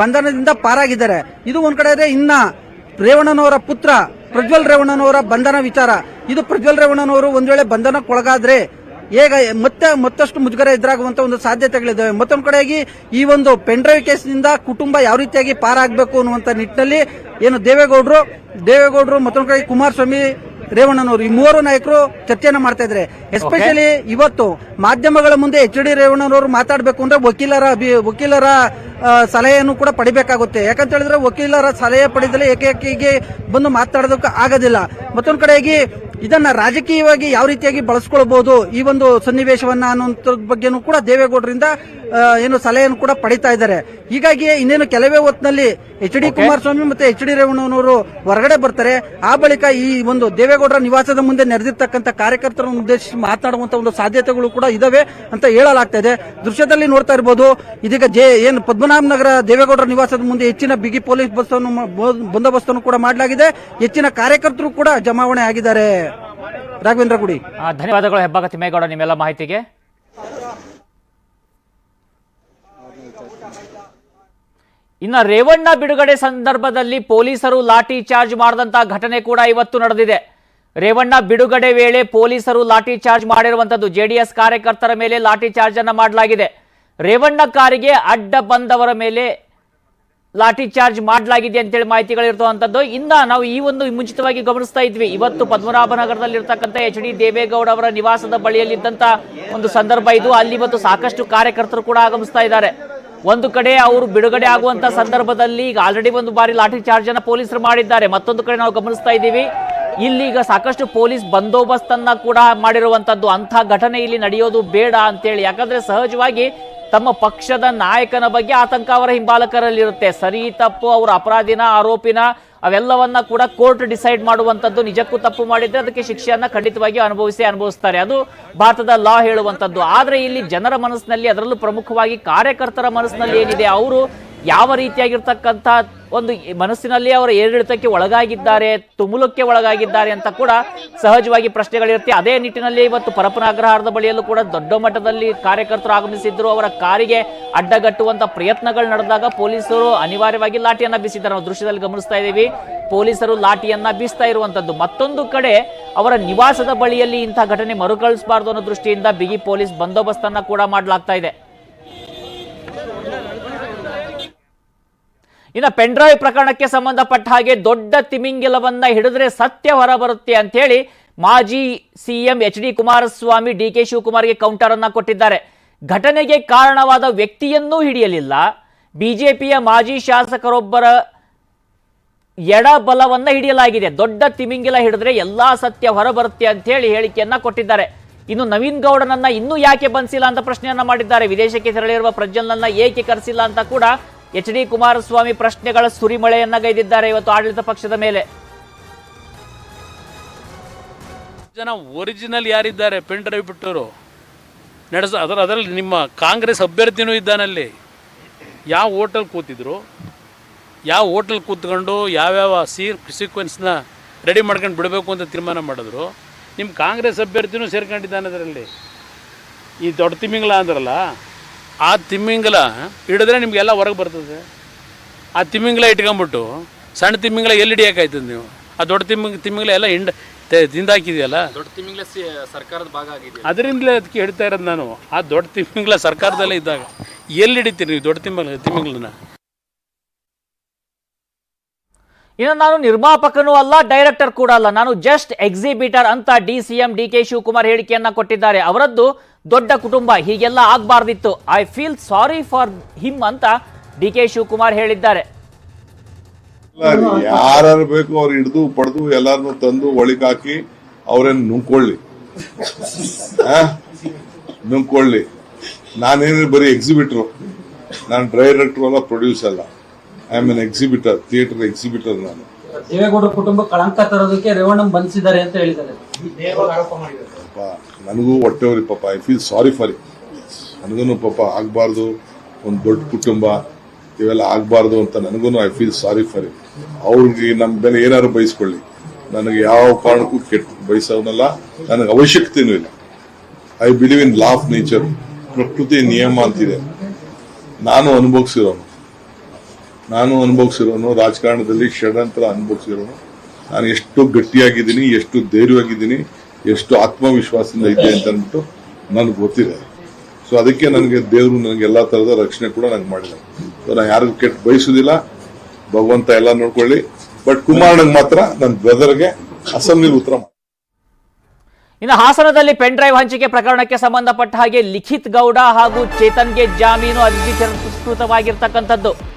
ಬಂಧನದಿಂದ ಪಾರಾಗಿದ್ದಾರೆ. ಇದು ಒಂದ್ ಕಡೆ ಇದೆ ಇನ್ನ ರೇವಣ್ಣನವರ ಪುತ್ರ ಪ್ರಜ್ವಲ್ ರೇವಣ್ಣನವರ ಬಂಧನ ವಿಚಾರ. ಇದು ಪ್ರಜ್ವಲ್ ರೇವಣ್ಣನವರು ಒಂದ್ ವೇಳೆ ಬಂಧನಕ್ಕೊಳಗಾದ್ರೆ ಈಗ ಮತ್ತೆ ಮತ್ತಷ್ಟು ಮುಜುಗರ ಎದುರಾಗುವಂತ ಒಂದು ಸಾಧ್ಯತೆಗಳಿದ್ದಾವೆ ಮತ್ತೊಂದು ಕಡೆಯಾಗಿ ಈ ಒಂದು ಪೆಂಡ್ರೈವ್ ಕೇಸ್ನಿಂದ ಕುಟುಂಬ ಯಾವ ರೀತಿಯಾಗಿ ಪಾರಾಗಬೇಕು ಅನ್ನುವಂತ ನಿಟ್ಟಿನಲ್ಲಿ ಏನು ದೇವೇಗೌಡರು ದೇವೇಗೌಡರು ಮತ್ತೊಂದು ಕಡೆ ಕುಮಾರಸ್ವಾಮಿ ರೇವಣ್ಣನವರು ಈ ಮೂವರು ನಾಯಕರು ಚರ್ಚೆಯನ್ನು ಮಾಡ್ತಾ ಇದ್ದಾರೆ. ಎಸ್ಪೆಷಲಿ ಇವತ್ತು ಮಾಧ್ಯಮಗಳ ಮುಂದೆ ಎಚ್ ಡಿ ರೇವಣ್ಣನವರು ಮಾತಾಡಬೇಕು ಅಂದ್ರೆ ವಕೀಲರ ವಕೀಲರ ಸಲಹೆಯನ್ನು ಕೂಡ ಪಡಿಬೇಕಾಗುತ್ತೆ. ಯಾಕಂತ ಹೇಳಿದ್ರೆ ವಕೀಲರ ಸಲಹೆ ಪಡೆದಲ್ಲಿ ಏಕೈಕಿಗೆ ಬಂದು ಮಾತಾಡೋದಕ್ಕೆ ಆಗೋದಿಲ್ಲ. ಮತ್ತೊಂದು ಕಡೆಯಾಗಿ ಇದನ್ನ ರಾಜಕೀಯವಾಗಿ ಯಾವ ರೀತಿಯಾಗಿ ಬಳಸ್ಕೊಳ್ಬಹುದು ಈ ಒಂದು ಸನ್ನಿವೇಶವನ್ನ ಅನ್ನುವಂತ ಬಗ್ಗೆನೂ ಕೂಡ ದೇವೇಗೌಡರಿಂದ ಏನು ಸಲಹೆಯನ್ನು ಕೂಡ ಪಡಿತಾ ಇದ್ದಾರೆ. ಹೀಗಾಗಿ ಇನ್ನೇನು ಕೆಲವೇ ಹೊತ್ತಿನಲ್ಲಿ ಎಚ್ ಡಿ ಕುಮಾರಸ್ವಾಮಿ ಮತ್ತೆ ಎಚ್ ಡಿ ರೇವಣ್ಣನವರು ಹೊರಗಡೆ ಬರ್ತಾರೆ. ಆ ಬಳಿಕ ಈ ಒಂದು ದೇವೇಗೌಡರ ನಿವಾಸದ ಮುಂದೆ ನೆರೆದಿರ್ತಕ್ಕಂಥ ಕಾರ್ಯಕರ್ತರನ್ನು ಉದ್ದೇಶಿಸಿ ಮಾತನಾಡುವಂತ ಒಂದು ಸಾಧ್ಯತೆಗಳು ಕೂಡ ಇದಾವೆ ಅಂತ ಹೇಳಲಾಗ್ತಾ ಇದೆ. ದೃಶ್ಯದಲ್ಲಿ ನೋಡ್ತಾ ಇರಬಹುದು ಇದೀಗ ಜೆ ಏನು ಪದ್ಮನಾಭ ನಗರ ದೇವೇಗೌಡರ ನಿವಾಸದ ಮುಂದೆ ಹೆಚ್ಚಿನ ಬಿಗಿ ಪೊಲೀಸ್ ಬಸ್ ಅನ್ನು ಬಂದೋಬಸ್ತನ್ನು ಕೂಡ ಮಾಡಲಾಗಿದೆ. ಹೆಚ್ಚಿನ ಕಾರ್ಯಕರ್ತರು ಕೂಡ ಜಮಾವಣೆ ಆಗಿದ್ದಾರೆ. ರಾಘವೇಂದ್ರ ಗುಡಿ. ಧನ್ಯವಾದಗಳು, ಹೆಬ್ಬಾಗ ತಿಮ್ಮೇಗೌಡ ನಿಮ್ಮೆಲ್ಲ ಮಾಹಿತಿಗೆ. ಇನ್ನ ರೇವಣ್ಣ ಬಿಡುಗಡೆ ಸಂದರ್ಭದಲ್ಲಿ ಪೊಲೀಸರು ಲಾಠಿ ಚಾರ್ಜ್ ಮಾಡಿದಂತಹ ಘಟನೆ ಕೂಡ ಇವತ್ತು ನಡೆದಿದೆ. ರೇವಣ್ಣ ಬಿಡುಗಡೆ ವೇಳೆ ಪೊಲೀಸರು ಲಾಠಿ ಚಾರ್ಜ್ ಮಾಡಿರುವಂತದ್ದು ಜೆಡಿಎಸ್ ಕಾರ್ಯಕರ್ತರ ಮೇಲೆ ಲಾಠಿ ಚಾರ್ಜ್ ಅನ್ನ ಮಾಡಲಾಗಿದೆ. ರೇವಣ್ಣ ಕಾರಿಗೆ ಅಡ್ಡ ಬಂದವರ ಮೇಲೆ ಲಾಠಿ ಚಾರ್ಜ್ ಮಾಡಲಾಗಿದೆ ಅಂತೇಳಿ ಮಾಹಿತಿಗಳಿರ್ತವಂಥದ್ದು ಇಂದ ನಾವು ಈ ಒಂದು ಮುಂಚಿತವಾಗಿ ಗಮನಿಸ್ತಾ ಇದ್ವಿ. ಇವತ್ತು ಪದ್ಮನಾಭನಗರದಲ್ಲಿರ್ತಕ್ಕಂಥ ಎಚ್ ಡಿ ದೇವೇಗೌಡ ಅವರ ನಿವಾಸದ ಬಳಿಯಲ್ಲಿದ್ದಂತ ಒಂದು ಸಂದರ್ಭ ಇದು. ಅಲ್ಲಿ ಇವತ್ತು ಸಾಕಷ್ಟು ಕಾರ್ಯಕರ್ತರು ಕೂಡ ಆಗಮಿಸ್ತಾ ಇದ್ದಾರೆ. ಒಂದು ಕಡೆ ಅವರು ಬಿಡುಗಡೆ ಆಗುವಂತ ಸಂದರ್ಭದಲ್ಲಿ ಈಗ ಆಲ್ರೆಡಿ ಒಂದು ಬಾರಿ ಲಾಠಿ ಚಾರ್ಜ್ ಅನ್ನ ಪೊಲೀಸರು ಮಾಡಿದ್ದಾರೆ. ಮತ್ತೊಂದು ಕಡೆ ನಾವು ಗಮನಿಸ್ತಾ ಇದ್ದೀವಿ. ಇಲ್ಲಿ ಈಗ ಸಾಕಷ್ಟು ಪೊಲೀಸ್ ಬಂದೋಬಸ್ತನ್ನ ಕೂಡ ಮಾಡಿರುವಂತದ್ದು ಅಂಥ ಘಟನೆ ಇಲ್ಲಿ ನಡೆಯೋದು ಬೇಡ ಅಂತೇಳಿ. ಯಾಕಂದ್ರೆ ಸಹಜವಾಗಿ ತಮ್ಮ ಪಕ್ಷದ ನಾಯಕನ ಬಗ್ಗೆ ಆತಂಕ ಅವರ ಹಿಂಬಾಲಕರಲ್ಲಿರುತ್ತೆ. ಸರಿ, ತಪ್ಪು, ಅವರ ಅಪರಾಧಿನ, ಆರೋಪಿನ, ಅವೆಲ್ಲವನ್ನ ಕೂಡ ಕೋರ್ಟ್ ಡಿಸೈಡ್ ಮಾಡುವಂಥದ್ದು, ನಿಜಕ್ಕೂ ತಪ್ಪು ಮಾಡಿದ್ರೆ ಅದಕ್ಕೆ ಶಿಕ್ಷೆಯನ್ನ ಖಂಡಿತವಾಗಿ ಅನುಭವಿಸಿ ಅನುಭವಿಸ್ತಾರೆ. ಅದು ಭಾರತದ ಲಾ ಹೇಳುವಂಥದ್ದು. ಆದರೆ ಇಲ್ಲಿ ಜನರ ಮನಸ್ಸಿನಲ್ಲಿ, ಅದರಲ್ಲೂ ಪ್ರಮುಖವಾಗಿ ಕಾರ್ಯಕರ್ತರ ಮನಸ್ಸಿನಲ್ಲಿ ಏನಿದೆ, ಅವರು ಯಾವ ರೀತಿಯಾಗಿರ್ತಕ್ಕಂಥ ಒಂದು ಮನಸ್ಸಿನಲ್ಲಿ ಅವರ ಏರಿಳಿತಕ್ಕೆ ಒಳಗಾಗಿದ್ದಾರೆ, ತುಮುಲಕ್ಕೆ ಒಳಗಾಗಿದ್ದಾರೆ ಅಂತ ಕೂಡ ಸಹಜವಾಗಿ ಪ್ರಶ್ನೆಗಳಿರುತ್ತೆ. ಅದೇ ನಿಟ್ಟಿನಲ್ಲಿ ಇವತ್ತು ಪರಪ್ಪನ ಅಗ್ರಹಾರದ ಬಳಿಯಲ್ಲೂ ಕೂಡ ದೊಡ್ಡ ಮಟ್ಟದಲ್ಲಿ ಕಾರ್ಯಕರ್ತರು ಆಗಮಿಸಿದ್ರು. ಅವರ ಕಾರಿಗೆ ಅಡ್ಡಗಟ್ಟುವಂತ ಪ್ರಯತ್ನಗಳು ನಡೆದಾಗ ಪೊಲೀಸರು ಅನಿವಾರ್ಯವಾಗಿ ಲಾಠಿಯನ್ನ ಬೀಸಿದ್ದಾರೆ. ನಾವು ದೃಶ್ಯದಲ್ಲಿ ಗಮನಿಸ್ತಾ ಇದ್ದೀವಿ. ಪೊಲೀಸರು ಲಾಠಿಯನ್ನ ಬೀಸ್ತಾ ಇರುವಂತದ್ದು ಮತ್ತೊಂದು ಕಡೆ ಅವರ ನಿವಾಸದ ಬಳಿಯಲ್ಲಿ ಇಂತಹ ಘಟನೆ ಮರುಕಳಿಸಬಾರದು ಅನ್ನೋ ದೃಷ್ಟಿಯಿಂದ ಬಿಗಿ ಪೊಲೀಸ್ ಬಂದೋಬಸ್ತನ್ನ ಕೂಡ ಮಾಡಲಾಗ್ತಾ ಇದೆ. ಇನ್ನು ಪೆನ್ಡ್ರೈವ್ ಪ್ರಕರಣಕ್ಕೆ ಸಂಬಂಧಪಟ್ಟ ಹಾಗೆ ದೊಡ್ಡ ತಿಮಿಂಗಿಲವನ್ನ ಹಿಡಿದ್ರೆ ಸತ್ಯ ಹೊರಬರುತ್ತೆ ಅಂತ ಹೇಳಿ ಮಾಜಿ CM H D Kumaraswamy, D K ಶಿವಕುಮಾರ್ಗೆ counter ಕೊಟ್ಟಿದ್ದಾರೆ. ಘಟನೆಗೆ ಕಾರಣವಾದ ವ್ಯಕ್ತಿಯನ್ನೂ ಹಿಡಿಯಲಿಲ್ಲ. ಬಿಜೆಪಿಯ ಮಾಜಿ ಶಾಸಕರೊಬ್ಬರ ಎಡಬಲವನ್ನ ಹಿಡಿಯಲಾಗಿದೆ. ದೊಡ್ಡ ತಿಮಿಂಗಿಲ ಹಿಡಿದ್ರೆ ಎಲ್ಲಾ ಸತ್ಯ ಹೊರಬರುತ್ತೆ ಅಂತ ಹೇಳಿ ಹೇಳಿಕೆಯನ್ನ ಕೊಟ್ಟಿದ್ದಾರೆ. ಇನ್ನು ನವೀನ್ ಗೌಡನನ್ನ ಇನ್ನೂ ಯಾಕೆ ಬಂದಿಲ್ಲ ಅಂತ ಪ್ರಶ್ನೆಯನ್ನ ಮಾಡಿದ್ದಾರೆ. ವಿದೇಶಕ್ಕೆ ತೆರಳಿರುವ ಪ್ರಜ್ವಲ್ನನ್ನ ಏಕೆ ಕರೆಸಿಲ್ಲ ಅಂತ ಕೂಡ ಎಚ್ ಡಿ ಕುಮಾರಸ್ವಾಮಿ ಪ್ರಶ್ನೆಗಳ ಸುರಿಮಳೆಯನ್ನ ಗೈದಿದ್ದಾರೆ ಇವತ್ತು ಆಡಳಿತ ಪಕ್ಷದ ಮೇಲೆ. ಜನ ಒರಿಜಿನಲ್ ಯಾರಿದ್ದಾರೆ? ಪೆನ್ ಡ್ರೈವ್ ಬಿಟ್ಟವರು ನಡೆಸ, ಅದರ, ಅದರಲ್ಲಿ ನಿಮ್ಮ ಕಾಂಗ್ರೆಸ್ ಅಭ್ಯರ್ಥಿನೂ ಇದ್ದಾನಲ್ಲಿ ಯಾವ ಹೋಟೆಲ್ ಕೂತಿದ್ರು? ಯಾವ ಹೋಟೆಲ್ ಕೂತ್ಕೊಂಡು ಯಾವ್ಯಾವ ಸೀರ್, ಸೀಕ್ವೆನ್ಸ್ನ ರೆಡಿ ಮಾಡ್ಕೊಂಡು ಬಿಡಬೇಕು ಅಂತ ತೀರ್ಮಾನ ಮಾಡಿದ್ರು. ನಿಮ್ಮ ಕಾಂಗ್ರೆಸ್ ಅಭ್ಯರ್ಥಿನೂ ಸೇರ್ಕೊಂಡಿದ್ದಾನೆ ಅದರಲ್ಲಿ. ಈ ದೊಡ್ಡ ತಿಮಿಂಗ್ಳ ಅಂದ್ರಲ್ಲ? ಆ ತಿಮ್ಮಿಂಗಲ ಹಿಡಿದ್ರೆ ನಿಮಗೆಲ್ಲ ಹೊರಗೆ ಬರ್ತದೆ. ಆ ತಿಮ್ಮಿಂಗಲ ಇಟ್ಕೊಂಬಿಟ್ಟು ಸಣ್ಣ ತಿಮ್ಮಿಂಗಲ ಎಲ್ಲಿ ಹಿಡಿಯೋಕ್ಕಾಯ್ತದೆ ನೀವು? ಆ ದೊಡ್ಡ ತಿಮ್ಮಿಂಗ್ ತಿಮ್ಮಿಂಗಲ ಎಲ್ಲ ಹಿಂಡ ದಿಂದ ತಿಂದಾಕಿದೆಯಲ್ಲ ದೊಡ್ಡ ತಿಮ್ಮಿಂಗಲ ಸರ್ಕಾರದ ಭಾಗ ಆಗಿದೆ ಅದರಿಂದಲೇ ಅದಕ್ಕೆ ಹೇಳ್ತಾ ಇರೋದು ನಾನು. ಆ ದೊಡ್ಡ ತಿಮ್ಮಿಂಗಲ ಸರ್ಕಾರದಲ್ಲೇ ಇದ್ದಾಗ ಎಲ್ಲಿ ಹಿಡಿತೀರಿ ನೀವು ದೊಡ್ಡ ತಿಮ್ಮಲ ತಿಮ್ಮಿಂಗಲನ್ನ ಇನ್ನು ನಾನು ನಿರ್ಮಾಪಕನೂ ಅಲ್ಲ ಡೈರೆಕ್ಟರ್ ಕೂಡ ಅಲ್ಲ. ನಾನು ಜಸ್ಟ್ ಎಕ್ಸಿಬಿಟರ್ ಅಂತ D C M D K Shivakumar ಹೇಳಿಕೆಯನ್ನ ಕೊಟ್ಟಿದ್ದಾರೆ. ಅವರದ್ದು ದೊಡ್ಡ ಕುಟುಂಬ ಹೀಗೆಲ್ಲ ಆಗಬಾರ್ದಿತ್ತು. I feel sorry for him ಅಂತ ಡಿ ಕೆ ಶಿವಕುಮಾರ್ ಹೇಳಿದ್ದಾರೆ. ಯಾರು ಬೇಕು ಅವ್ರು ಹಿಡಿದು ಪಡೆದು ಎಲ್ಲಾರನ್ನು ತಂದು ಒಳಿಕಾಕಿ ಅವ್ರೇನು ನುಂಕೊಳ್ಳಿ ನುಂಕೊಳ್ಳಿ ನಾನೇನು ಬರೀ ಎಕ್ಸಿಬಿಟ್ರು ನಾನು ಡೈರೆಕ್ಟರ್ ಅಲ್ಲ ಪ್ರೊಡ್ಯೂಸ್ ಅಲ್ಲ. I am an exhibitor theatre exhibitor ನಾನು. ದೇವೇಗೌಡರ ಕುಟುಂಬ ಕಳಂಕ ತರೋದಕ್ಕೆ ರೇವಣ್ಣ ಬಂಧಿಸಿದ್ದಾರೆ ಅಂತ ಹೇಳಿದ್ದಾರೆ. ನನಗೂ ಹೊಟ್ಟೆವ್ರಿ ಪಾಪ. ಐ ಫೀಲ್ ಸಾರಿ ಫಾರ್ ನನಗೂ ಪಾಪ ಆಗಬಾರ್ದು. ಒಂದು ದೊಡ್ಡ ಕುಟುಂಬ, ಇವೆಲ್ಲ ಆಗಬಾರ್ದು ಅಂತ ನನಗೂ ಐ ಫೀಲ್ ಸಾರಿ ಫಾರ್ ಅವ್ರಿಗೆ ನಮ್ಮ ಬೆಲೆ ಏನಾದ್ರು ಬಯಸ್ಕೊಳ್ಳಿ. ನನಗೆ ಯಾವ ಕಾರಣಕ್ಕೂ ಕೆಟ್ಟ ಬಯಸೋನಲ್ಲ. ನನಗೆ ಅವಶ್ಯಕತೆನೂ ಇಲ್ಲ. I believe in law of nature ಪ್ರಕೃತಿ ನಿಯಮ ಅಂತಿದೆ. ನಾನು ಅನುಭವಿಸಿರೋನು. ನಾನು ಅನುಭವಿಸಿರೋನು. ರಾಜಕಾರಣದಲ್ಲಿ ಷಡ್ಯಂತ್ರ ಅನುಭವಿಸಿರೋನು. ನಾನು ಎಷ್ಟು ಗಟ್ಟಿಯಾಗಿದ್ದೀನಿ, ಎಷ್ಟು ಧೈರ್ಯವಾಗಿದ್ದೀನಿ ಎಷ್ಟು ಆತ್ಮವಿಶ್ವಾಸದಿಂದ ಇದೆ ಅಂತ ಅಂದ್ಬಿಟ್ಟು ನನಗೆ ಗೊತ್ತಿದೆ. ಸೊ ಅದಕ್ಕೆ ನನಗೆ ದೇವರು ನನಗೆ ಎಲ್ಲಾ ತರದ ರಕ್ಷಣೆ ಕೂಡ ನಂಗೆ ಮಾಡಿದೆ ಸೊ ನಾನು ಯಾರಿಗೂ ಕೆಟ್ಟ ಬಯಸುದಿಲ್ಲ. ಭಗವಂತ ಎಲ್ಲ ನೋಡ್ಕೊಳ್ಳಿ. ಬಟ್ ಕುಮಾರನಿಗೆ ಮಾತ್ರ ನನ್ನ ಬ್ರದರ್ಗೆ ಅಸೆಂಬ್ಲಿ ಉತ್ತರ ಇನ್ನು ಹಾಸನದಲ್ಲಿ ಪೆನ್ ಡ್ರೈವ್ ಹಂಚಿಕೆ ಪ್ರಕರಣಕ್ಕೆ ಸಂಬಂಧಪಟ್ಟ ಹಾಗೆ ಲಿಖಿತ್ ಗೌಡ ಹಾಗೂ ಚೇತನ್ಗೆ ಜಾಮೀನು ಅರ್ಜಿ ತಿರಸ್ಕೃತವಾಗಿರ್ತಕ್ಕಂಥದ್ದು.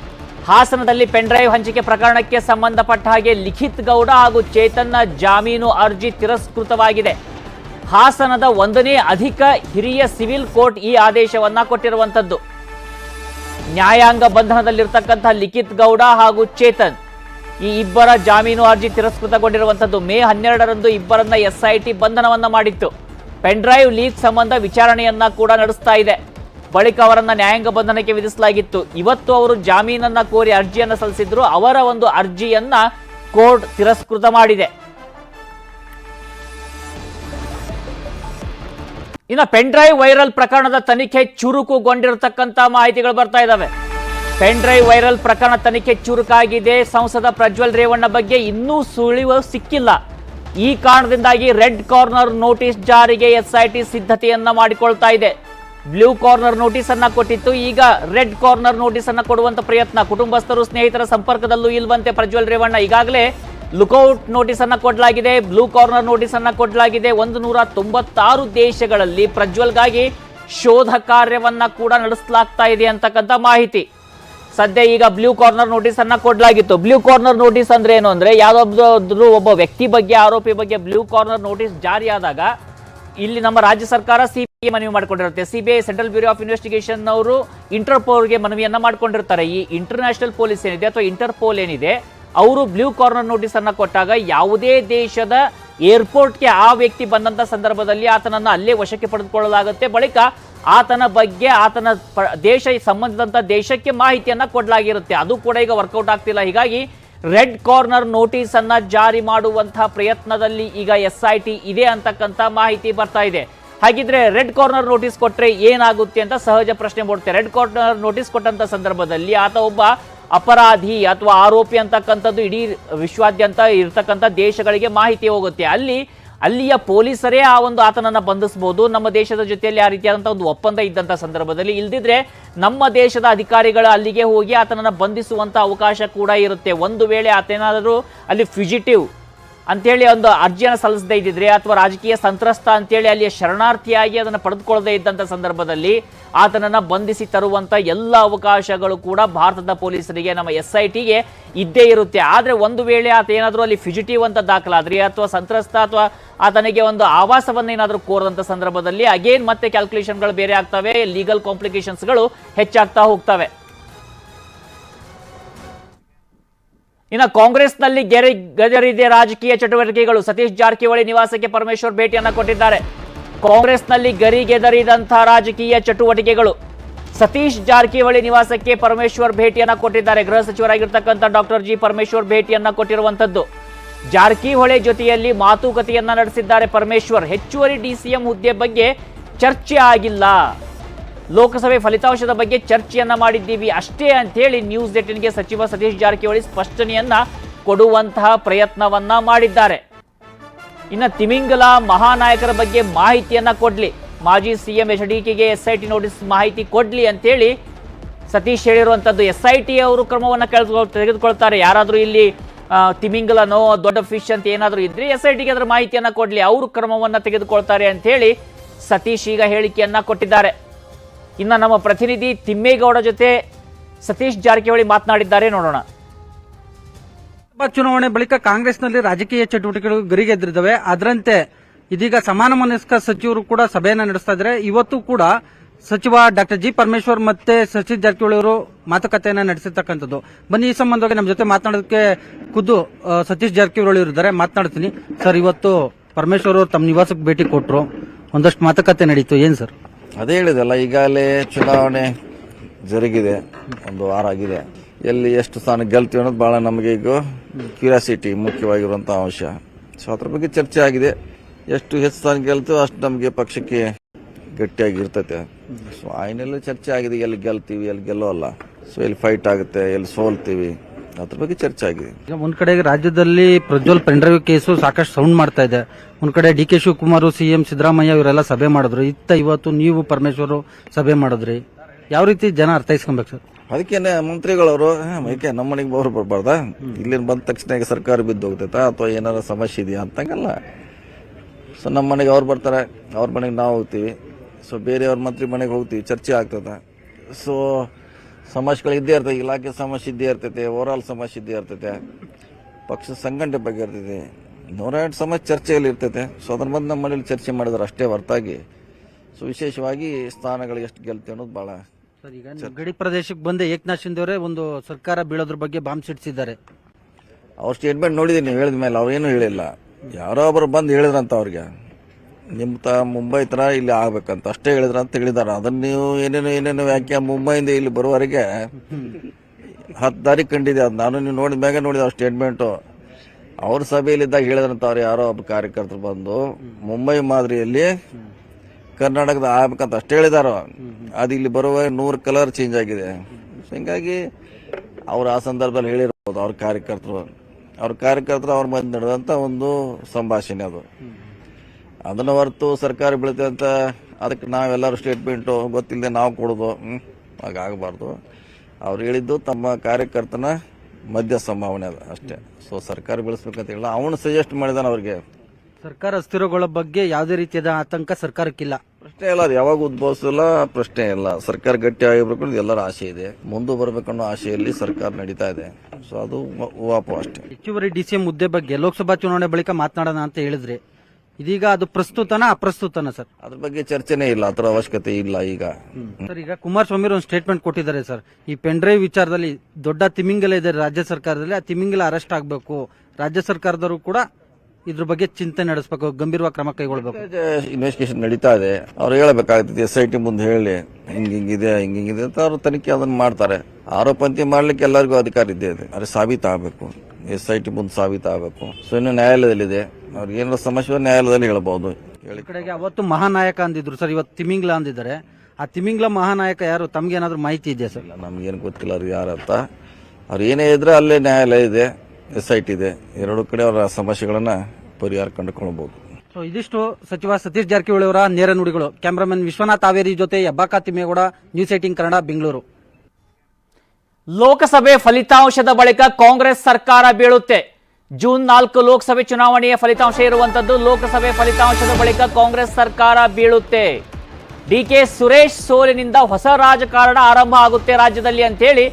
ಹಾಸನದಲ್ಲಿ ಪೆನ್ ಡ್ರೈವ್ ಹಂಚಿಕೆ ಪ್ರಕರಣಕ್ಕೆ ಸಂಬಂಧಪಟ್ಟ ಹಾಗೆ ಲಿಖಿತ್ ಗೌಡ ಹಾಗೂ ಚೇತನ್ನ ಜಾಮೀನು ಅರ್ಜಿ ತಿರಸ್ಕೃತವಾಗಿದೆ. ಹಾಸನದ ಒಂದನೇ ಅಧಿಕ ಹಿರಿಯ ಸಿವಿಲ್ ಕೋರ್ಟ್ ಈ ಆದೇಶವನ್ನ ಕೊಟ್ಟಿರುವಂತದ್ದು ನ್ಯಾಯಾಂಗ ಬಂಧನದಲ್ಲಿರ್ತಕ್ಕಂಥ ಲಿಖಿತ್ ಗೌಡ ಹಾಗೂ ಚೇತನ್ ಈ ಇಬ್ಬರ ಜಾಮೀನು ಅರ್ಜಿ ತಿರಸ್ಕೃತಗೊಂಡಿರುವಂತದ್ದು ಮೇ ಹನ್ನೆರಡರಂದು ಇಬ್ಬರನ್ನ ಎಸ್ಐಟಿ ಬಂಧನವನ್ನ ಮಾಡಿತ್ತು. ಪೆನ್ಡ್ರೈವ್ ಲೀಕ್ ಸಂಬಂಧ ವಿಚಾರಣೆಯನ್ನ ಕೂಡ ನಡೆಸ್ತಾ ಇದೆ. ಬಳಿಕ ಅವರನ್ನ ನ್ಯಾಯಾಂಗ ಬಂಧನಕ್ಕೆ ವಿಧಿಸಲಾಗಿತ್ತು. ಇವತ್ತು ಅವರು ಜಾಮೀನನ್ನ ಕೋರಿ ಅರ್ಜಿಯನ್ನ ಸಲ್ಲಿಸಿದ್ರು. ಅವರ ಒಂದು ಅರ್ಜಿಯನ್ನ ಕೋರ್ಟ್ ತಿರಸ್ಕೃತ ಮಾಡಿದೆ. ಇನ್ನು ಪೆನ್ಡ್ರೈವ್ ವೈರಲ್ ಪ್ರಕರಣದ ತನಿಖೆ ಚುರುಕುಗೊಂಡಿರತಕ್ಕಂತ ಮಾಹಿತಿಗಳು ಬರ್ತಾ ಇದ್ದಾವೆ ಪೆನ್ಡ್ರೈವ್ ವೈರಲ್ ಪ್ರಕರಣ ತನಿಖೆ ಚುರುಕಾಗಿದೆ. ಸಂಸದ ಪ್ರಜ್ವಲ್ ರೇವಣ್ಣ ಬಗ್ಗೆ ಇನ್ನೂ ಸುಳಿವು ಸಿಕ್ಕಿಲ್ಲ. ಈ ಕಾರಣದಿಂದಾಗಿ ರೆಡ್ ಕಾರ್ನರ್ ನೋಟಿಸ್ ಜಾರಿಗೆ ಎಸ್ಐಟಿ ಸಿದ್ಧತೆಯನ್ನ ಮಾಡಿಕೊಳ್ತಾ ಇದೆ. ಬ್ಲೂ ಕಾರ್ನರ್ ನೋಟಿಸ್ ಅನ್ನ ಕೊಟ್ಟಿತ್ತು. ಈಗ ರೆಡ್ ಕಾರ್ನರ್ ನೋಟಿಸ್ ಅನ್ನ ಕೊಡುವಂತ ಪ್ರಯತ್ನ. ಕುಟುಂಬಸ್ಥರು, ಸ್ನೇಹಿತರ ಸಂಪರ್ಕದಲ್ಲೂ ಇಲ್ವಂತೆ ಪ್ರಜ್ವಲ್ ರೇವಣ್ಣ. ಈಗಾಗಲೇ ಲುಕೌಟ್ ನೋಟಿಸ್ ಅನ್ನ ಕೊಡಲಾಗಿದೆ. ಬ್ಲೂ ಕಾರ್ನರ್ ನೋಟಿಸ್ ಅನ್ನ ಕೊಡಲಾಗಿದೆ. ಒಂದು ನೂರ ತೊಂಬತ್ತಾರು ದೇಶಗಳಲ್ಲಿ ಪ್ರಜ್ವಲ್ಗಾಗಿ ಶೋಧ ಕಾರ್ಯವನ್ನ ಕೂಡ ನಡೆಸಲಾಗ್ತಾ ಇದೆ ಅಂತಕ್ಕಂಥ ಮಾಹಿತಿ. ಸದ್ಯ ಈಗ ಬ್ಲೂ ಕಾರ್ನರ್ ನೋಟಿಸ್ ಅನ್ನ ಕೊಡಲಾಗಿತ್ತು. ಬ್ಲೂ ಕಾರ್ನರ್ ನೋಟಿಸ್ ಅಂದ್ರೆ ಏನು ಅಂದ್ರೆ, ಯಾವ್ದಾದ್ರು ಒಬ್ಬ ವ್ಯಕ್ತಿ ಬಗ್ಗೆ, ಆರೋಪಿ ಬಗ್ಗೆ ಬ್ಲೂ ಕಾರ್ನರ್ ನೋಟಿಸ್ ಜಾರಿಯಾದಾಗ ಇಲ್ಲಿ ನಮ್ಮ ರಾಜ್ಯ ಸರ್ಕಾರ ಸಿಬಿಐ ಮನವಿ ಮಾಡಿಕೊಂಡಿರುತ್ತೆ. CBI central bureau of investigation ಅವರು ಇಂಟರ್ಪೋಲ್ಗೆ ಮನವಿಯನ್ನ ಮಾಡಿಕೊಂಡಿರ್ತಾರೆ. ಈ ಇಂಟರ್ನ್ಯಾಷನಲ್ ಪೊಲೀಸ್ ಏನಿದೆ ಅಥವಾ ಇಂಟರ್ಪೋಲ್ ಏನಿದೆ, ಅವರು ಬ್ಲೂ ಕಾರ್ನರ್ ನೋಟಿಸ್ ಅನ್ನ ಕೊಟ್ಟಾಗ ಯಾವುದೇ ದೇಶದ ಏರ್ಪೋರ್ಟ್ಗೆ ಆ ವ್ಯಕ್ತಿ ಬಂದಂತ ಸಂದರ್ಭದಲ್ಲಿ ಆತನನ್ನ ಅಲ್ಲೇ ವಶಕ್ಕೆ ಪಡೆದುಕೊಳ್ಳಲಾಗುತ್ತೆ. ಬಳಿಕ ಆತನ ಬಗ್ಗೆ, ಆತನ ದೇಶ, ಸಂಬಂಧಿಸಿದಂತ ದೇಶಕ್ಕೆ ಮಾಹಿತಿಯನ್ನ ಕೊಡಲಾಗಿರುತ್ತೆ. ಅದು ಕೂಡ ಈಗ ವರ್ಕೌಟ್ ಆಗ್ತಿಲ್ಲ. ಹೀಗಾಗಿ ರೆಡ್ ಕಾರ್ನರ್ ನೋಟಿಸ್ ಅನ್ನ ಜಾರಿ ಮಾಡುವಂತಹ ಪ್ರಯತ್ನದಲ್ಲಿ ಈಗ ಎಸ್ ಐ ಟಿ ಇದೆ ಅಂತಕ್ಕಂಥ ಮಾಹಿತಿ ಬರ್ತಾ ಇದೆ. ಹಾಗಿದ್ರೆ ರೆಡ್ ಕಾರ್ನರ್ ನೋಟಿಸ್ ಕೊಟ್ಟರೆ ಏನಾಗುತ್ತೆ ಅಂತ ಸಹಜ ಪ್ರಶ್ನೆ ಮಾಡುತ್ತೆ ರೆಡ್ ಕಾರ್ನರ್ ನೋಟಿಸ್ ಕೊಟ್ಟಂತ ಸಂದರ್ಭದಲ್ಲಿ ಆತ ಒಬ್ಬ ಅಪರಾಧಿ ಅಥವಾ ಆರೋಪಿ ಅಂತಕ್ಕಂಥದ್ದು ಇಡೀ ವಿಶ್ವಾದ್ಯಂತ ಇರ್ತಕ್ಕಂಥ ದೇಶಗಳಿಗೆ ಮಾಹಿತಿ ಹೋಗುತ್ತೆ. ಅಲ್ಲಿ, ಅಲ್ಲಿಯ ಪೊಲೀಸರೇ ಆ ಒಂದು ಆತನನ್ನು ಬಂಧಿಸಬಹುದು ನಮ್ಮ ದೇಶದ ಜೊತೆಯಲ್ಲಿ ಆ ರೀತಿಯಾದಂಥ ಒಂದು ಒಪ್ಪಂದ ಇದ್ದಂಥ ಸಂದರ್ಭದಲ್ಲಿ ಇಲ್ದಿದ್ರೆ ನಮ್ಮ ದೇಶದ ಅಧಿಕಾರಿಗಳು ಅಲ್ಲಿಗೆ ಹೋಗಿ ಆತನನ್ನು ಬಂಧಿಸುವಂಥ ಅವಕಾಶ ಕೂಡ ಇರುತ್ತೆ. ಒಂದು ವೇಳೆ ಆತೇನಾದರೂ ಅಲ್ಲಿ ಫಿಜಿಟಿವ್ ಅಂತೇಳಿ ಒಂದು ಅರ್ಜಿಯನ್ನು ಸಲ್ಲಿಸದೇ ಇದ್ದಿದ್ರೆ ಅಥವಾ ರಾಜಕೀಯ ಸಂತ್ರಸ್ತ ಅಂತೇಳಿ ಅಲ್ಲಿ ಶರಣಾರ್ಥಿಯಾಗಿ ಅದನ್ನು ಪಡೆದುಕೊಳ್ಳದೇ ಇದ್ದಂಥ ಸಂದರ್ಭದಲ್ಲಿ ಆತನನ್ನು ಬಂಧಿಸಿ ತರುವಂಥ ಎಲ್ಲ ಅವಕಾಶಗಳು ಕೂಡ ಭಾರತದ ಪೊಲೀಸರಿಗೆ, ನಮ್ಮ ಎಸ್ ಐ ಟಿಗೆ ಇದ್ದೇ ಇರುತ್ತೆ. ಆದರೆ ಒಂದು ವೇಳೆ ಆತ ಏನಾದರೂ ಅಲ್ಲಿ ಫಿಜಿಟಿವ್ ಅಂತ ದಾಖಲಾದ್ರಿ ಅಥವಾ ಸಂತ್ರಸ್ತ ಅಥವಾ ಆತನಿಗೆ ಒಂದು ಆವಾಸವನ್ನ ಏನಾದರೂ ಕೋರದಂತ ಸಂದರ್ಭದಲ್ಲಿ, ಅಗೇನ್ ಮತ್ತೆ ಕ್ಯಾಲ್ಕುಲೇಷನ್ಗಳು ಬೇರೆ ಆಗ್ತವೆ ಲೀಗಲ್ ಕಾಂಪ್ಲಿಕೇಶನ್ಸ್ಗಳು ಹೆಚ್ಚಾಗ್ತಾ ಹೋಗ್ತವೆ. ಇನ್ನು ಕಾಂಗ್ರೆಸ್ನಲ್ಲಿ ಗೆರೆ ಗಜರಿದೆ ರಾಜಕೀಯ ಚಟುವಟಿಕೆಗಳು. ಸತೀಶ್ ಜಾರಕಿಹೊಳಿ ನಿವಾಸಕ್ಕೆ ಪರಮೇಶ್ವರ್ ಭೇಟಿಯನ್ನು ಕೊಟ್ಟಿದ್ದಾರೆ. ಕಾಂಗ್ರೆಸ್ನಲ್ಲಿ ಗರಿಗೆದರಿದಂತಹ ರಾಜಕೀಯ ಚಟುವಟಿಕೆಗಳು. ಸತೀಶ್ ಜಾರಕಿಹೊಳಿ ನಿವಾಸಕ್ಕೆ ಪರಮೇಶ್ವರ್ ಭೇಟಿಯನ್ನು ಕೊಟ್ಟಿದ್ದಾರೆ. ಗೃಹ ಸಚಿವರಾಗಿರ್ತಕ್ಕಂಥ ಡಾಕ್ಟರ್ ಜಿ ಪರಮೇಶ್ವರ್ ಭೇಟಿಯನ್ನು ಕೊಟ್ಟಿರುವಂಥದ್ದು. ಜಾರಕಿಹೊಳಿ ಜೊತೆಯಲ್ಲಿ ಮಾತುಕತೆಯನ್ನ ನಡೆಸಿದ್ದಾರೆ ಪರಮೇಶ್ವರ್. ಹೆಚ್ಚುವರಿ ಡಿಸಿಎಂ ಹುದ್ದೆ ಬಗ್ಗೆ ಚರ್ಚೆ ಆಗಿಲ್ಲ. ಲೋಕಸಭೆ ಫಲಿತಾಂಶದ ಬಗ್ಗೆ ಚರ್ಚೆಯನ್ನ ಮಾಡಿದ್ದೀವಿ ಅಷ್ಟೇ ಅಂತೇಳಿ ನ್ಯೂಸ್ ಏಟಿನ್ಗೆ ಸಚಿವ ಸತೀಶ್ ಜಾರಕಿಹೊಳಿ ಸ್ಪಷ್ಟನೆಯನ್ನ ಕೊಡುವಂತಹ ಪ್ರಯತ್ನವನ್ನ ಮಾಡಿದ್ದಾರೆ. ಇನ್ನು ತಿಮಿಂಗಲ ಮಹಾನಾಯಕರ ಬಗ್ಗೆ ಮಾಹಿತಿಯನ್ನ ಕೊಡ್ಲಿ. ಮಾಜಿ ಸಿಎಂ ಎಚ್ ಡಿ ಕೆಗೆ ಎಸ್ ಐ ಟಿ ನೋಟಿಸ್ ಮಾಹಿತಿ ಕೊಡ್ಲಿ ಅಂತೇಳಿ ಸತೀಶ್ ಹೇಳಿರುವಂತದ್ದು ಎಸ್ ಐ ಟಿ ಅವರು ಕ್ರಮವನ್ನು ಕೆಳ ತೆಗೆದುಕೊಳ್ತಾರೆ. ಯಾರಾದರೂ ಇಲ್ಲಿ ತಿಮಿಂಗಲನೋ ದೊಡ್ಡ ಫಿಶ್ ಅಂತ ಏನಾದರೂ ಇದ್ರೆ ಎಸ್ ಐ ಟಿಗೆ ಅದರ ಮಾಹಿತಿಯನ್ನ ಕೊಡ್ಲಿ. ಅವರು ಕ್ರಮವನ್ನು ತೆಗೆದುಕೊಳ್ತಾರೆ ಅಂತೇಳಿ ಸತೀಶ್ ಈಗ ಹೇಳಿಕೆಯನ್ನು ಕೊಟ್ಟಿದ್ದಾರೆ. ಇನ್ನು ನಮ್ಮ ಪ್ರತಿನಿಧಿ ತಿಮ್ಮೇಗೌಡ ಜೊತೆ ಸತೀಶ್ ಜಾರಕಿಹೊಳಿ ಮಾತನಾಡಿದ್ದಾರೆ, ನೋಡೋಣ. ಚುನಾವಣೆ ಬಳಿಕ ಕಾಂಗ್ರೆಸ್ನಲ್ಲಿ ರಾಜಕೀಯ ಚಟುವಟಿಕೆಗಳು ಗರಿಗೆದ್ದಿದ್ದಾವೆ. ಅದರಂತೆ ಇದೀಗ ಸಮಾನ ಮನಸ್ಕ ಸಚಿವರು ಕೂಡ ಸಭೆಯನ್ನ ನಡೆಸ್ತಾ ಇದ್ದಾರೆ. ಇವತ್ತು ಕೂಡ ಸಚಿವ ಡಾಕ್ಟರ್ ಜಿ ಪರಮೇಶ್ವರ್ ಮತ್ತೆ ಸಚಿನ್ ಜಾರಕಿಹೊಳಿ ಅವರು ಮಾತುಕತೆಯನ್ನ ನಡೆಸಿರ್ತಕ್ಕಂಥದ್ದು. ಬನ್ನಿ, ಈ ಸಂಬಂಧವಾಗಿ ನಮ್ಮ ಜೊತೆ ಮಾತನಾಡೋದಕ್ಕೆ ಖುದ್ದು ಸತೀಶ್ ಜಾರಕಿಹೊಳಿ ಇದ್ದಾರೆ. ಮಾತನಾಡ್ತೀನಿ. ಸರ್, ಇವತ್ತು ಪರಮೇಶ್ವರ್ ಅವರು ತಮ್ಮ ನಿವಾಸಕ್ಕೆ ಭೇಟಿ ಕೊಟ್ಟರು ಒಂದಷ್ಟು ಮಾತುಕತೆ ನಡೀತು. ಏನ್ ಸರ್? ಅದೇ ಹೇಳಿದಲ್ಲ, ಈಗಾಗಲೇ ಚುನಾವಣೆ ಜರುಗಿದೆ, ಒಂದು ವಾರ ಆಗಿದೆ. ಎಲ್ಲಿ ಎಷ್ಟು ಸ್ಥಾನ ಗೆಲ್ತೀವಿ ಅನ್ನೋದು ಬಹಳ ನಮಗೆ ಈಗ ಕ್ಯೂರಿಯಾಸಿಟಿ ಮುಖ್ಯವಾಗಿರುವಂಥ ಅಂಶ. ಸೊ ಅದ್ರ ಬಗ್ಗೆ ಚರ್ಚೆ ಆಗಿದೆ. ಎಷ್ಟು ಹೆಚ್ಚು ಸ್ಥಾನ ಗೆಲ್ತೀವೋ ಅಷ್ಟು ನಮಗೆ ಪಕ್ಷಕ್ಕೆ ಗಟ್ಟಿಯಾಗಿ ಇರ್ತೈತೆ ಸೊ ಆಯ್ನೆಲ್ಲ ಚರ್ಚೆ ಆಗಿದೆ, ಎಲ್ಲಿ ಗೆಲ್ತೀವಿ, ಎಲ್ಲಿ ಗೆಲ್ಲೋಲ್ಲ. ಸೊ ಎಲ್ಲಿ ಫೈಟ್ ಆಗುತ್ತೆ, ಎಲ್ಲಿ ಸೋಲ್ತೀವಿ. ಅದ್ರ ಬಗ್ಗೆ ಚರ್ಚೆ ಆಗಿದೆ. ಈಗ ಒಂದ್ ಕಡೆ ರಾಜ್ಯದಲ್ಲಿ ಪ್ರಜ್ವಲ್ ಪೆಂಡ್ರವಿ ಕೇಸು ಸಾಕಷ್ಟು ಸೌಂಡ್ ಮಾಡ್ತಾ ಇದೆ. ಒಂದ್ ಕಡೆ D K Shivakumar CM Siddaramaiah ಇವರೆಲ್ಲ ಸಭೆ ಮಾಡಿದ್ರು. ಇತ್ತ ಇವತ್ತು ನೀವು ಪರಮೇಶ್ವರ್ ಸಭೆ ಮಾಡಿದ್ರಿ. ಯಾವ ರೀತಿ ಜನ ಅರ್ಥೈಸ್ಕೊಬೇಕು ಸರ್? ಅದಕ್ಕೇನೆ ಮಂತ್ರಿಗಳವರು ಅದಕ್ಕೆ ನಮ್ಮ ಮನೆಗೆ ಬೋರ್ ಬರಬಾರ್ದ? ಇಲ್ಲಿಂದ ಬಂದ ತಕ್ಷಣ ಈಗ ಸರ್ಕಾರ ಬಿದ್ದು ಹೋಗ್ತೈತಾ ಅಥವಾ ಏನಾರ ಸಮಸ್ಯೆ ಇದೆಯಾ ಅಂತಂಗಲ್ಲ. ಸೊ ನಮ್ಮ ಮನೆಗೆ ಅವ್ರು ಬರ್ತಾರೆ. ಅವ್ರ ಮನೆಗೆ ನಾವು ಹೋಗ್ತೀವಿ. ಸೊ ಬೇರೆಯವ್ರ ಮಂತ್ರಿ ಮನೆಗೆ ಹೋಗ್ತೀವಿ. ಚರ್ಚೆ ಆಗ್ತದೆ. ಸೊ ಸಮಸ್ಯೆಗಳು ಇದ್ದೇ ಇರ್ತದೆ ಇಲಾಖೆ ಸಮಸ್ಯೆ ಇದ್ದೇ ಇರ್ತೈತೆ ಓವರಾಲ್ ಸಮಸ್ಯೆ ಇದ್ದೇ ಇರ್ತೈತೆ ಪಕ್ಷದ ಸಂಘಟನೆ ಬಗ್ಗೆ ಇರ್ತೈತೆ ನೂರಾರು ಸಮಸ್ಯೆ ಚರ್ಚೆಯಲ್ಲಿ ಇರ್ತೈತೆ ಸೊ ಅದ್ರ ಬಂದು ನಮ್ಮ ಮನೇಲಿ ಚರ್ಚೆ ಮಾಡಿದ್ರೆ ಅಷ್ಟೇ ಹೊರತಾಗಿ. ಸೊ ವಿಶೇಷವಾಗಿ ಸ್ಥಾನಗಳು ಎಷ್ಟು ಗೆಲ್ತೆ ಅನ್ನೋದು ಭಾಳ ಸರ್ ಈಗ ನೀವು ಗಡಿ ಪ್ರದೇಶಕ್ಕೆ ಬಂದೆ ಏಕನಾಥ್ ಶಿಂದೆ ಅವರೇ ಒಂದು ಸರ್ಕಾರ ಬೀಳೋದ್ರ ಬಗ್ಗೆ ಬಾಂಬ್ ಸಿಡಿಸಿದ್ದಾರೆ. ಅವ್ರ ಸ್ಟೇಟ್ಮೆಂಟ್ ನೋಡಿದೀನಿ ನೀವು ಹೇಳಿದ ಮೇಲೆ ಅವ್ರೇನು ಹೇಳಿಲ್ಲ. ಯಾರೋ ಒಬ್ಬರು ಬಂದು ಹೇಳಿದ್ರಂತ ಅವ್ರಿಗೆ. ನಿಮ್ಮ ತ ಮುಂಬೈ ತರ ಇಲ್ಲಿ ಆಗ್ಬೇಕಂತ ಅಷ್ಟೇ ಹೇಳಿದ್ರ ಅಂತ ಹೇಳಿದಾರ ಅದನ್ನ ನೀವು ಏನೇನು ಏನೇನು ವ್ಯಾಖ್ಯಾ ಮುಂಬೈಯಿಂದ ಇಲ್ಲಿ ಬರುವವರೆಗೆ ಹತ್ತು ದಾರಿ ಕಂಡಿದೆ. ಅದು ನಾನು ನೀವು ನೋಡಿದ ಮ್ಯಾಗೆ ನೋಡಿದೆ ಅವ್ರ ಸ್ಟೇಟ್ಮೆಂಟು ಅವ್ರ ಸಭೆಯಲ್ಲಿದ್ದಾಗ ಹೇಳಿದ್ರಂತ ಅವ್ರು ಯಾರೋ ಒಬ್ಬ ಕಾರ್ಯಕರ್ತರು ಬಂದು, ಮುಂಬೈ ಮಾದರಿಯಲ್ಲಿ ಕರ್ನಾಟಕದ ಆಗ್ಬೇಕಂತ ಅಷ್ಟೇ ಹೇಳಿದಾರ? ಅದು ಇಲ್ಲಿ ಬರುವ ನೂರು ಕಲರ್ ಚೇಂಜ್ ಆಗಿದೆ. ಹೀಗಾಗಿ ಹಿಂಗಾಗಿ ಅವ್ರು ಆ ಸಂದರ್ಭದಲ್ಲಿ ಹೇಳಿರ್ಬೋದು ಅವ್ರ ಕಾರ್ಯಕರ್ತರು. ಅವ್ರ ಕಾರ್ಯಕರ್ತರು ಅವ್ರ ಮಧ್ಯೆ ನಡೆದಂಥ ಒಂದು ಸಂಭಾಷಣೆ ಅದು. ಅದನ್ನ ಹೊರತು ಸರ್ಕಾರ ಬೀಳುತ್ತೆ ಅಂತ ಅದಕ್ಕೆ ನಾವೆಲ್ಲರೂ ಸ್ಟೇಟ್ಮೆಂಟು ಗೊತ್ತಿಲ್ಲದೆ ನಾವು ಕೊಡೋದು ಹ್ಮ್ ಹಾಗಾಗಬಾರ್ದು. ಅವ್ರು ಹೇಳಿದ್ದು ತಮ್ಮ ಕಾರ್ಯಕರ್ತನ ಮಧ್ಯ ಸಂಭಾವನೆ ಅದ ಅಷ್ಟೇ. ಸೊ ಸರ್ಕಾರ ಬೆಳೆಸ್ಬೇಕಂತ ಹೇಳ ಅವನು ಸಜೆಸ್ಟ್ ಮಾಡಿದಾನ ಅವ್ರಿಗೆ. ಸರ್ಕಾರ ಅಸ್ಥಿರಗಳ ಬಗ್ಗೆ ಯಾವುದೇ ರೀತಿಯಾದ ಆತಂಕ ಸರ್ಕಾರಕ್ಕಿಲ್ಲ. ಪ್ರಶ್ನೆ ಇಲ್ಲ ಅದು ಯಾವಾಗ ಉದ್ಭವಿಸಲ್ಲ ಪ್ರಶ್ನೆ ಇಲ್ಲ. ಸರ್ಕಾರ ಗಟ್ಟಿ ಆಗಿರ್ಬೇಕು ಎಲ್ಲರ ಆಸೆ ಇದೆ. ಮುಂದೆ ಬರಬೇಕನ್ನೋ ಆಸೆಯಲ್ಲಿ ಸರ್ಕಾರ ನಡೀತಾ ಇದೆ. ಸೊ ಅದು ವಾಪು ಅಷ್ಟೇ. ಹೆಚ್ಚುವರಿ ಡಿಸಿಎಂ ಹುದ್ದೆ ಬಗ್ಗೆ ಲೋಕಸಭಾ ಚುನಾವಣೆ ಬಳಿಕ ಮಾತನಾಡೋಣ ಅಂತ ಹೇಳಿದ್ರಿ ಇದೀಗ ಅದು ಪ್ರಸ್ತುತನ ಅಪ್ರಸ್ತುತನ ಸರ್. ಅದ್ರ ಬಗ್ಗೆ ಚರ್ಚೆನೇ ಇಲ್ಲ ಅದರ ಅವಶ್ಯಕತೆ ಇಲ್ಲ ಈಗ. ಸರ್ ಈಗ ಕುಮಾರಸ್ವಾಮಿ ಒಂದು ಸ್ಟೇಟ್ಮೆಂಟ್ ಕೊಟ್ಟಿದ್ದಾರೆ ಸರ್. ಈ ಪೆನ್ಡ್ರೈವ್ ವಿಚಾರದಲ್ಲಿ ದೊಡ್ಡ ತಿಮಿಂಗಲ ಇದೆ ರಾಜ್ಯ ಸರ್ಕಾರದಲ್ಲಿ ಆ ತಿಮಿಂಗಲ ಅರೆಸ್ಟ್ ಆಗಬೇಕು. ರಾಜ್ಯ ಸರ್ಕಾರದವರು ಕೂಡ ಇದ್ರ ಬಗ್ಗೆ ಚಿಂತೆ ನಡೆಸಬೇಕು ಗಂಭೀರವಾಗಿ ಕ್ರಮ ಕೈಗೊಳ್ಬೇಕು. ಇನ್ವೆಸ್ಟಿಗೇಷನ್ ನಡೀತಾ ಇದೆ. ಅವ್ರು ಹೇಳಬೇಕಾಗ್ತದೆ ಎಸ್ ಐ ಟಿ ಮುಂದೆ ಹೇಳಿ ಹಿಂಗ ಹಿಂಗಿದೆ ಹಿಂಗ ಹಿಂಗಿದೆ ಅಂತ ಅವರು ತನಿಖೆ ಅದನ್ನ ಮಾಡ್ತಾರೆ. ಆರೋಪಂತಿ ಮಾಡ್ಲಿಕ್ಕೆ ಎಲ್ಲರಿಗೂ ಅಧಿಕಾರ ಇದ್ದೇ ಇದೆ. ಅರೆ ಸಾಬೀತಾಗಬೇಕು. ಎಸ್ ಐ ಟಿ ಮುಂದೆ ಸಾಬೀತಾಗಬೇಕು. ಸೊ ಇನ್ನು ನ್ಯಾಯಾಲಯದಲ್ಲಿದೆ. ಅವ್ರಿಗೆ ಏನಾದ್ರು ಸಮಸ್ಯೆ ನ್ಯಾಯಾಲಯದಲ್ಲಿ ಹೇಳ್ಬೋದು. ಹೇಳಿ ಕಡೆಗೆ ಅವತ್ತು ಮಹಾನಾಯಕ ಅಂದಿದ್ರು ಸರ್ ಇವತ್ತು ತಿಮಿಂಗ್ಲ ಅಂದಿದ್ದಾರೆ. ಆ ತಿಮಿಂಗ್ಲ ಮಹಾನಾಯಕ ಯಾರು? ತಮ್ಗೆ ಏನಾದ್ರು ಮಾಹಿತಿ ಇದೆಯಾ ಸರ್? ನಮ್ಗೇನು ಗೊತ್ತಿಲ್ಲ ಅವ್ರು ಯಾರಂತ ಅವ್ರು ಏನೇ ಇದ್ರೆ ಅಲ್ಲೇ ನ್ಯಾಯಾಲಯ ಇದೆ ಎಸ್ ಐ ಟಿ ಇದೆ. ಎರಡು ಕಡೆ ಅವರ ಸಮಸ್ಯೆಗಳನ್ನ ಪರಿಹಾರ ಕಂಡುಕೊಳ್ಬಹುದು ಸೊ ಇದಿಷ್ಟು ಸಚಿವ ಸತೀಶ್ ಜಾರಕಿಹೊಳಿ ಅವರ ನೇರ ನುಡಿಗಳು. ಕ್ಯಾಮರಾಮನ್ ವಿಶ್ವನಾಥ್ ಹಾವೇರಿ ಜೊತೆ ಯಬ್ಬಾಕ ತಿಮ್ಮೇಗೌಡ ನ್ಯೂಸ್ ಏಟಿಂಗ್ ಕನ್ನಡ ಬೆಂಗಳೂರು. ಲೋಕಸಭೆ ಫಲಿತಾಂಶದ ಬಳಿಕ ಕಾಂಗ್ರೆಸ್ ಸರ್ಕಾರ ಬೀಳುತ್ತೆ. ಜೂನ್ ನಾಲ್ಕು ಲೋಕಸಭೆ ಚುನಾವಣೆಯ ಫಲಿತಾಂಶ ಇರುವಂತದ್ದು ಲೋಕಸಭೆ ಫಲಿತಾಂಶದ ಬಳಿಕ ಕಾಂಗ್ರೆಸ್ ಸರ್ಕಾರ ಬೀಳುತ್ತೆ. ಡಿ ಕೆ ಸುರೇಶ್ ಸೋಲಿನಿಂದ ಹೊಸ ರಾಜಕಾರಣ ಆರಂಭ ಆಗುತ್ತೆ ರಾಜ್ಯದಲ್ಲಿ ಅಂತೇಳಿ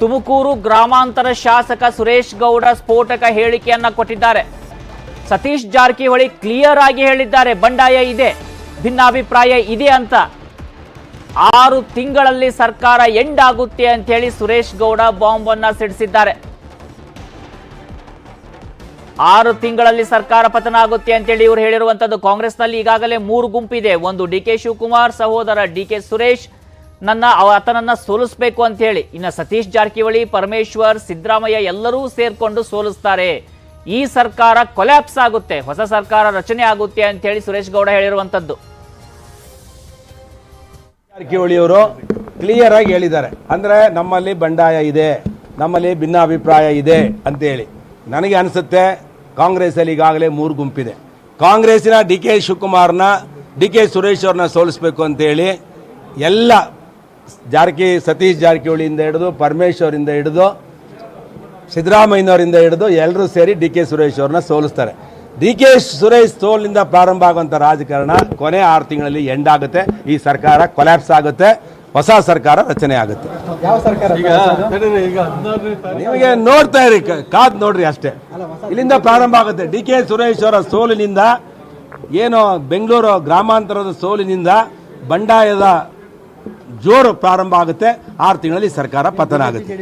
ತುಮಕೂರು ಗ್ರಾಮಾಂತರ ಶಾಸಕ ಸುರೇಶ್ ಗೌಡ ಸ್ಫೋಟಕ ಹೇಳಿಕೆಯನ್ನ ಕೊಟ್ಟಿದ್ದಾರೆ. ಸತೀಶ್ ಜಾರಕಿಹೊಳಿ ಕ್ಲಿಯರ್ ಆಗಿ ಹೇಳಿದ್ದಾರೆ. ಬಂಡಾಯ ಇದೆ. ಭಿನ್ನಾಭಿಪ್ರಾಯ ಇದೆ ಅಂತ. ಆರು ತಿಂಗಳಲ್ಲಿ ಸರ್ಕಾರ ಎಂಡ್ ಆಗುತ್ತೆ ಅಂತ ಹೇಳಿ ಸುರೇಶ್ ಗೌಡ ಬಾಂಬ್ ಅನ್ನ ಸಿಡಿಸಿದ್ದಾರೆ. ಆರು ತಿಂಗಳಲ್ಲಿ ಸರ್ಕಾರ ಪತನ ಆಗುತ್ತೆ ಅಂತೇಳಿ ಇವರು ಹೇಳಿರುವಂತದ್ದು ಕಾಂಗ್ರೆಸ್ನಲ್ಲಿ ಈಗಾಗಲೇ ಮೂರು ಗುಂಪಿದೆ. ಒಂದು ಡಿ ಕೆ ಶಿವಕುಮಾರ್, ಸಹೋದರ ಡಿ ಕೆ ಸುರೇಶ್, ನನ್ನ ಆತನನ್ನ ಸೋಲಿಸಬೇಕು ಅಂತ ಹೇಳಿ ಇನ್ನು ಸತೀಶ್ ಜಾರಕಿಹೊಳಿ, ಪರಮೇಶ್ವರ್, ಸಿದ್ದರಾಮಯ್ಯ ಎಲ್ಲರೂ ಸೇರ್ಕೊಂಡು ಸೋಲಿಸ್ತಾರೆ. ಈ ಸರ್ಕಾರ ಕೊಲ್ಯಾಪ್ಸ್ ಆಗುತ್ತೆ. ಹೊಸ ಸರ್ಕಾರ ರಚನೆ ಆಗುತ್ತೆ ಅಂತ ಹೇಳಿ ಸುರೇಶ್ ಗೌಡ ಹೇಳಿರುವಂತದ್ದು. ಜಾರಕಿಹೊಳಿ ಅವರು ಕ್ಲಿಯರ್ ಆಗಿ ಹೇಳಿದ್ದಾರೆ. ಅಂದ್ರೆ ನಮ್ಮಲ್ಲಿ ಬಂಡಾಯ ಇದೆ, ನಮ್ಮಲ್ಲಿ ಭಿನ್ನಾಭಿಪ್ರಾಯ ಇದೆ ಅಂತೇಳಿ. ನನಗೆ ಅನಿಸುತ್ತೆ ಕಾಂಗ್ರೆಸ್ಸಲ್ಲಿ ಈಗಾಗಲೇ ಮೂರು ಗುಂಪಿದೆ. ಕಾಂಗ್ರೆಸ್ನ ಡಿ ಕೆ ಶಿವಕುಮಾರ್ನ, ಡಿ ಕೆ ಸುರೇಶ್ ಅವ್ರನ್ನ ಸೋಲಿಸಬೇಕು ಅಂತೇಳಿ ಎಲ್ಲ ಜಾರಕಿ, ಸತೀಶ್ ಜಾರಕಿಹೊಳಿಯಿಂದ ಹಿಡಿದು ಪರಮೇಶ್ವರಿಂದ ಹಿಡಿದು, ಸಿದ್ದರಾಮಯ್ಯನವರಿಂದ ಹಿಡಿದು ಎಲ್ಲರೂ ಸೇರಿ ಡಿ ಕೆ ಸುರೇಶ್ ಅವ್ರನ್ನ ಸೋಲಿಸ್ತಾರೆ. ಡಿ ಕೆ ಸುರೇಶ್ ಸೋಲಿನಿಂದ ಪ್ರಾರಂಭ ಆಗುವಂಥ ರಾಜಕಾರಣ ಕೊನೆ ಆರು ತಿಂಗಳಲ್ಲಿ ಎಂಡ್ ಆಗುತ್ತೆ. ಈ ಸರ್ಕಾರ ಕೊಲ್ಯಾಪ್ಸ್ ಆಗುತ್ತೆ. ಹೊಸ ಸರ್ಕಾರ ರಚನೆ ಆಗುತ್ತೆ. ನಿಮಗೆ ನೋಡ್ತಾ ಇರಿ ಕಾದ್ ನೋಡ್ರಿ ಅಷ್ಟೇ. ಇಲ್ಲಿಂದ ಪ್ರಾರಂಭ ಆಗುತ್ತೆ. ಡಿ ಕೆ ಸುರೇಶ್ ಅವರ ಸೋಲಿನಿಂದ ಏನು ಬೆಂಗಳೂರು ಗ್ರಾಮಾಂತರದ ಸೋಲಿನಿಂದ ಬಂಡಾಯದ ಜೋರು ಪ್ರಾರಂಭ ಆಗುತ್ತೆ. ಆರು ತಿಂಗಳಲ್ಲಿ ಸರ್ಕಾರ ಪತನ ಆಗುತ್ತೆ.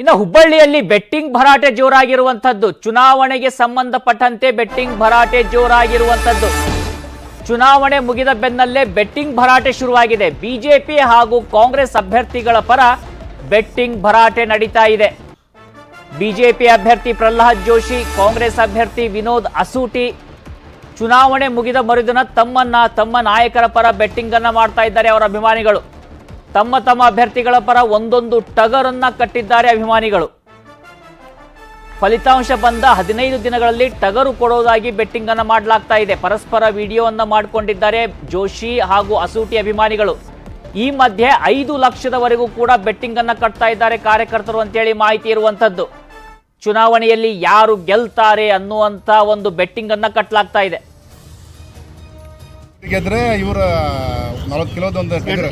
ಇನ್ನು ಹುಬ್ಬಳ್ಳಿಯಲ್ಲಿ ಬೆಟ್ಟಿಂಗ್ ಭರಾಟೆ ಜೋರಾಗಿರುವಂಥದ್ದು. ಚುನಾವಣೆಗೆ ಸಂಬಂಧಪಟ್ಟಂತೆ ಬೆಟ್ಟಿಂಗ್ ಭರಾಟೆ ಜೋರಾಗಿರುವಂಥದ್ದು. ಚುನಾವಣೆ ಮುಗಿದ ಬೆನ್ನಲ್ಲೇ ಬೆಟ್ಟಿಂಗ್ ಭರಾಟೆ ಶುರುವಾಗಿದೆ. ಬಿಜೆಪಿ ಹಾಗೂ ಕಾಂಗ್ರೆಸ್ ಅಭ್ಯರ್ಥಿಗಳ ಪರ ಬೆಟ್ಟಿಂಗ್ ಭರಾಟೆ ನಡೀತಾ ಇದೆ. ಬಿಜೆಪಿ ಅಭ್ಯರ್ಥಿ ಪ್ರಹ್ಲಾದ್ ಜೋಶಿ, ಕಾಂಗ್ರೆಸ್ ಅಭ್ಯರ್ಥಿ ವಿನೋದ್ ಅಸೂಟಿ. ಚುನಾವಣೆ ಮುಗಿದ ಮರುದಿನ ತಮ್ಮನ್ನ ತಮ್ಮ ನಾಯಕರ ಪರ ಬೆಟ್ಟಿಂಗ್ ಅನ್ನ ಮಾಡ್ತಾ ಇದ್ದಾರೆ ಅವರ ಅಭಿಮಾನಿಗಳು. ತಮ್ಮ ತಮ್ಮ ಅಭ್ಯರ್ಥಿಗಳ ಪರ ಒಂದೊಂದು ಟಗರನ್ನ ಕಟ್ಟಿದ್ದಾರೆ ಅಭಿಮಾನಿಗಳು. ಫಲಿತಾಂಶ ಬಂದ ಹದಿನೈದು ದಿನಗಳಲ್ಲಿ ಟಗರು ಕೊಡೋದಾಗಿ ಬೆಟ್ಟಿಂಗ್ ಅನ್ನ ಮಾಡಲಾಗ್ತಾ ಇದೆ. ಪರಸ್ಪರ ವಿಡಿಯೋವನ್ನ ಮಾಡಿಕೊಂಡಿದ್ದಾರೆ ಜೋಶಿ ಹಾಗೂ ಅಸೂಟಿ ಅಭಿಮಾನಿಗಳು. ಈ ಮಧ್ಯೆ ಐದು ಲಕ್ಷದವರೆಗೂ ಕೂಡ ಬೆಟ್ಟಿಂಗ್ ಅನ್ನ ಕಟ್ತಾ ಇದ್ದಾರೆ ಕಾರ್ಯಕರ್ತರು ಅಂತೇಳಿ ಮಾಹಿತಿ ಇರುವಂತದ್ದು ಚುನಾವಣೆಯಲ್ಲಿ ಯಾರು ಗೆಲ್ತಾರೆ ಅನ್ನುವಂತ ಒಂದು ಬೆಟ್ಟಿಂಗ್ ಅನ್ನ ಕಟ್ಟಲಾಗ್ತಾ ಇದೆ. ಗೆದ್ರೆ ಇವ್ರ ನಲವತ್ತು ಕಿಲೋದ ಒಂದು ಟಗರು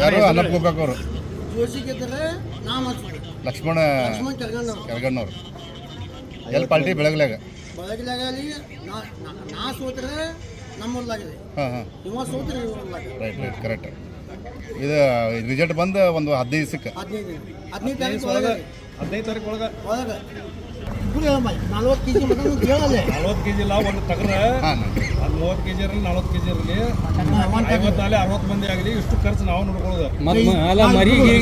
ಯಾರು? ಅನ್ನಪ್ಪ ಗೋಕಾಕ್ ಅವರು. ಲಕ್ಷ್ಮಣ ಕೆಳಗಣ್ಣವ್ರು. ಎಲ್ಲಿ ಪಾಲ್ಟಿ ಬೆಳಗ್ಲಾಗ. ಬೆಳಗಿಲಾಗಲಿ ನಾ ಸೋತ್ರೆ ನಮ್ಮೂರ್ಲಾಗಿದೆ ಹಾಂ ಹಾಂ. ಇವ ಸೋತ್ರೆ ಇವ್ರಲ್ಲಾಗಿದೆ ರೈಟ್ ರೈಟ್ ಕರೆಕ್ಟ್. ಇದು ರಿಸಲ್ಟ್ ಬಂದು ಒಂದು ಹದಿನೈದು ದಿವಸಕ್ಕೆ. ಹದಿನೈದು ಹದಿನೈದು ತಾರೀಕು ಒಳಗೆ. ಹದಿನೈದು ತಾರೀಕು ಒಳಗೆ. ಒಳಗೆ. ನಲ್ವತ್ತು ಕೆಜಿ ನಲ್ವತ್ತು ಕೆಜಿ ಇಲ್ಲ ಒಂದು ತಗರ. ಹಾಂ ಅದು ಮೂವತ್ತು ಕೆಜಿ ಇರಲಿ ನಲ್ವತ್ತು ಕೆಜಿ ಇರಲಿ. ಐವತ್ತಾಗಲಿ ಅರವತ್ತು ಮಂದಿ ಆಗಲಿ ಇಷ್ಟು ಖರ್ಚು ನಾವು ನೋಡ್ಕೊಳ್ಳೋದು. ಅಲ್ಲ ಮರಿಗೆ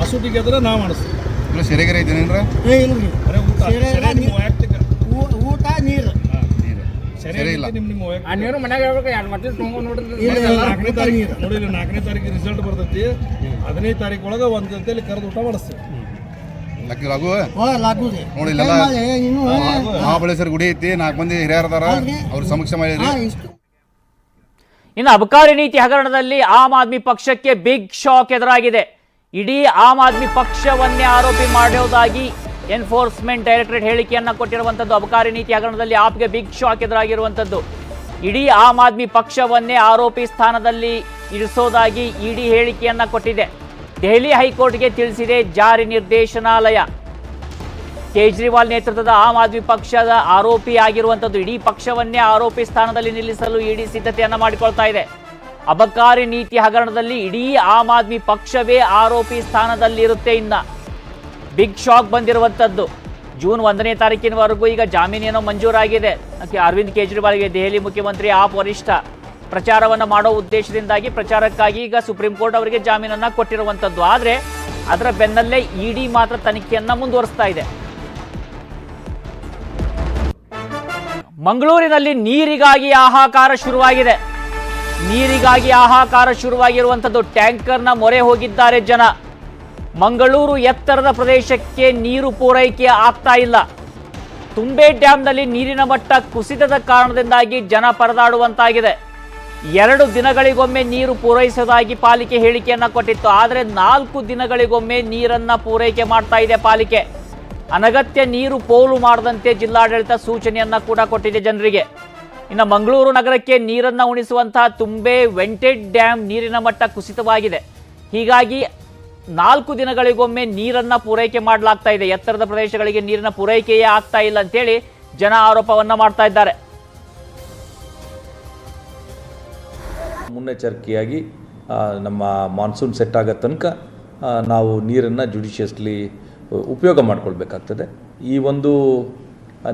ಹಸುಟಿಗೆ ಎದ್ರೆ ನಾವು ಮಾಡಿಸ್ತೀವಿ ಸಿರಿಗೆರೆ ಊಟ. ಸೀರೆ ಇಲ್ಲ, ನೀರು. ವೈಯಕ್ತಿಕ. ಊ- ಊಟ ನೀರು. ನೀರು. ಸರಿ ನಿಮ್ಮ ವೈಯಕ್ತಿಕ. ಇಲ್ಲ ನಾಲ್ಕನೇ ತಾರೀಕು ನಾಲ್ಕನೇ ತಾರೀಕು ರಿಸಲ್ಟ್ ಬರ್ತೈತಿ. ಹದಿನೈದು ತಾರೀಕು ಒಳಗೆ ಒಂದು ಜೊತೆಲಿ ಕರೆದು ಊಟ ಮಾಡಿಸ್ತೀವಿ. ಲಕ್ಕಿ ಲಾಗು ನೋಡಿ ಇಲ್ಲೆಲ್ಲ ಮಹಾಬಳೇಶ್ವರ ಗುಡಿ ಐತಿ ನಾಲ್ಕು ಮಂದಿ ಹಿರಿಯರ್ ಅದಾರ. ಅವ್ರ ಸಮಕ್ಷ ಮಾಡಿರಿ ಇನ್ನು ಅಬಕಾರಿ ನೀತಿ ಹಗರಣದಲ್ಲಿ ಆಮ್ ಆದ್ಮಿ ಪಕ್ಷಕ್ಕೆ ಬಿಗ್ ಶಾಕ್ ಎದುರಾಗಿದೆ. ಇಡೀ ಆಮ್ ಆದ್ಮಿ ಪಕ್ಷವನ್ನೇ ಆರೋಪಿ ಮಾಡುವುದಾಗಿ ಎನ್ಫೋರ್ಸ್ಮೆಂಟ್ ಡೈರೆಕ್ಟರೇಟ್ ಹೇಳಿಕೆಯನ್ನು ಕೊಟ್ಟಿರುವಂತದ್ದು ಅಬಕಾರಿ ನೀತಿ ಹಗರಣದಲ್ಲಿ ಆಪ್ಗೆ ಬಿಗ್ ಶಾಕ್ ಎದುರಾಗಿರುವಂತದ್ದು ಇಡೀ ಆಮ್ ಆದ್ಮಿ ಪಕ್ಷವನ್ನೇ ಆರೋಪಿ ಸ್ಥಾನದಲ್ಲಿ ಇರಿಸೋದಾಗಿ ಇಡಿ ಹೇಳಿಕೆಯನ್ನು ಕೊಟ್ಟಿದೆ. ದೆಹಲಿ ಹೈಕೋರ್ಟ್ಗೆ ತಿಳಿಸಿದೆ ಜಾರಿ ನಿರ್ದೇಶನಾಲಯ. ಕೇಜ್ರಿವಾಲ್ ನೇತೃತ್ವದ ಆಮ್ ಆದ್ಮಿ ಪಕ್ಷದ ಆರೋಪಿ ಆಗಿರುವಂಥದ್ದು ಇಡೀ ಪಕ್ಷವನ್ನೇ ಆರೋಪಿ ಸ್ಥಾನದಲ್ಲಿ ನಿಲ್ಲಿಸಲು ಇಡೀ ಸಿದ್ಧತೆಯನ್ನು ಮಾಡಿಕೊಳ್ತಾ ಇದೆ. ಅಬಕಾರಿ ನೀತಿ ಹಗರಣದಲ್ಲಿ ಇಡೀ ಆಮ್ ಆದ್ಮಿ ಪಕ್ಷವೇ ಆರೋಪಿ ಸ್ಥಾನದಲ್ಲಿರುತ್ತೆ ಇನ್ನ. ಬಿಗ್ ಶಾಕ್ ಬಂದಿರುವಂಥದ್ದು. ಜೂನ್ ಒಂದನೇ ತಾರೀಕಿನವರೆಗೂ ಈಗ ಜಾಮೀನೇನೋ ಮಂಜೂರಾಗಿದೆ. ಅರವಿಂದ್ ಕೇಜ್ರಿವಾಲ್ಗೆ ದೆಹಲಿ ಮುಖ್ಯಮಂತ್ರಿ ಆಪ್ ವರಿಷ್ಠ ಪ್ರಚಾರವನ್ನು ಮಾಡೋ ಉದ್ದೇಶದಿಂದಾಗಿ ಪ್ರಚಾರಕ್ಕಾಗಿ ಈಗ ಸುಪ್ರೀಂ ಕೋರ್ಟ್ ಅವರಿಗೆ ಜಾಮೀನನ್ನು ಕೊಟ್ಟಿರುವಂಥದ್ದು ಆದರೆ ಅದರ ಬೆನ್ನಲ್ಲೇ ಇಡಿ ಮಾತ್ರ ತನಿಖೆಯನ್ನು ಮುಂದುವರಿಸ್ತಾ ಇದೆ. ಮಂಗಳೂರಿನಲ್ಲಿ ನೀರಿಗಾಗಿ ಆಹಾಕಾರ ಶುರುವಾಗಿದೆ. ನೀರಿಗಾಗಿ ಆಹಾಕಾರ ಶುರುವಾಗಿರುವಂಥದ್ದು ಟ್ಯಾಂಕರ್ನ ಮೊರೆ ಹೋಗಿದ್ದಾರೆ ಜನ. ಮಂಗಳೂರು ಎತ್ತರದ ಪ್ರದೇಶಕ್ಕೆ ನೀರು ಪೂರೈಕೆ ಆಗ್ತಾ ಇಲ್ಲ. ತುಂಬೆ ಡ್ಯಾಂನಲ್ಲಿ ನೀರಿನ ಮಟ್ಟ ಕುಸಿತದ ಕಾರಣದಿಂದಾಗಿ ಜನ ಪರದಾಡುವಂತಾಗಿದೆ. ಎರಡು ದಿನಗಳಿಗೊಮ್ಮೆ ನೀರು ಪೂರೈಸೋದಾಗಿ ಪಾಲಿಕೆ ಹೇಳಿಕೆಯನ್ನು ಕೊಟ್ಟಿತ್ತು. ಆದರೆ ನಾಲ್ಕು ದಿನಗಳಿಗೊಮ್ಮೆ ನೀರನ್ನ ಪೂರೈಕೆ ಮಾಡ್ತಾ ಇದೆ ಪಾಲಿಕೆ. ಅನಗತ್ಯ ನೀರು ಪೋಲು ಮಾಡದಂತೆ ಜಿಲ್ಲಾಡಳಿತ ಸೂಚನೆಯನ್ನ ಕೂಡ ಕೊಟ್ಟಿದೆ ಜನರಿಗೆ. ಇನ್ನು ಮಂಗಳೂರು ನಗರಕ್ಕೆ ನೀರನ್ನ ಉಣಿಸುವಂತಹ ತುಂಬೆ ವೆಂಟೆಡ್ ಡ್ಯಾಮ್ ನೀರಿನ ಮಟ್ಟ ಕುಸಿತವಾಗಿದೆ. ಹೀಗಾಗಿ ನಾಲ್ಕು ದಿನಗಳಿಗೊಮ್ಮೆ ನೀರನ್ನ ಪೂರೈಕೆ ಮಾಡಲಾಗ್ತಾ ಇದೆ. ಎತ್ತರದ ಪ್ರದೇಶಗಳಿಗೆ ನೀರಿನ ಪೂರೈಕೆಯೇ ಆಗ್ತಾ ಇಲ್ಲ ಅಂತೇಳಿ ಜನ ಆರೋಪವನ್ನ ಮಾಡ್ತಾ ಇದ್ದಾರೆ. ಮುನ್ನೆಚ್ಚರಿಕೆಯಾಗಿ ನಮ್ಮ ಮಾನ್ಸೂನ್ ಸೆಟ್ ಆಗೋ ತನಕ ನಾವು ನೀರನ್ನು ಜುಡಿಷಿಯಸ್ಲಿ ಉಪಯೋಗ ಮಾಡಿಕೊಳ್ಬೇಕಾಗ್ತದೆ. ಈ ಒಂದು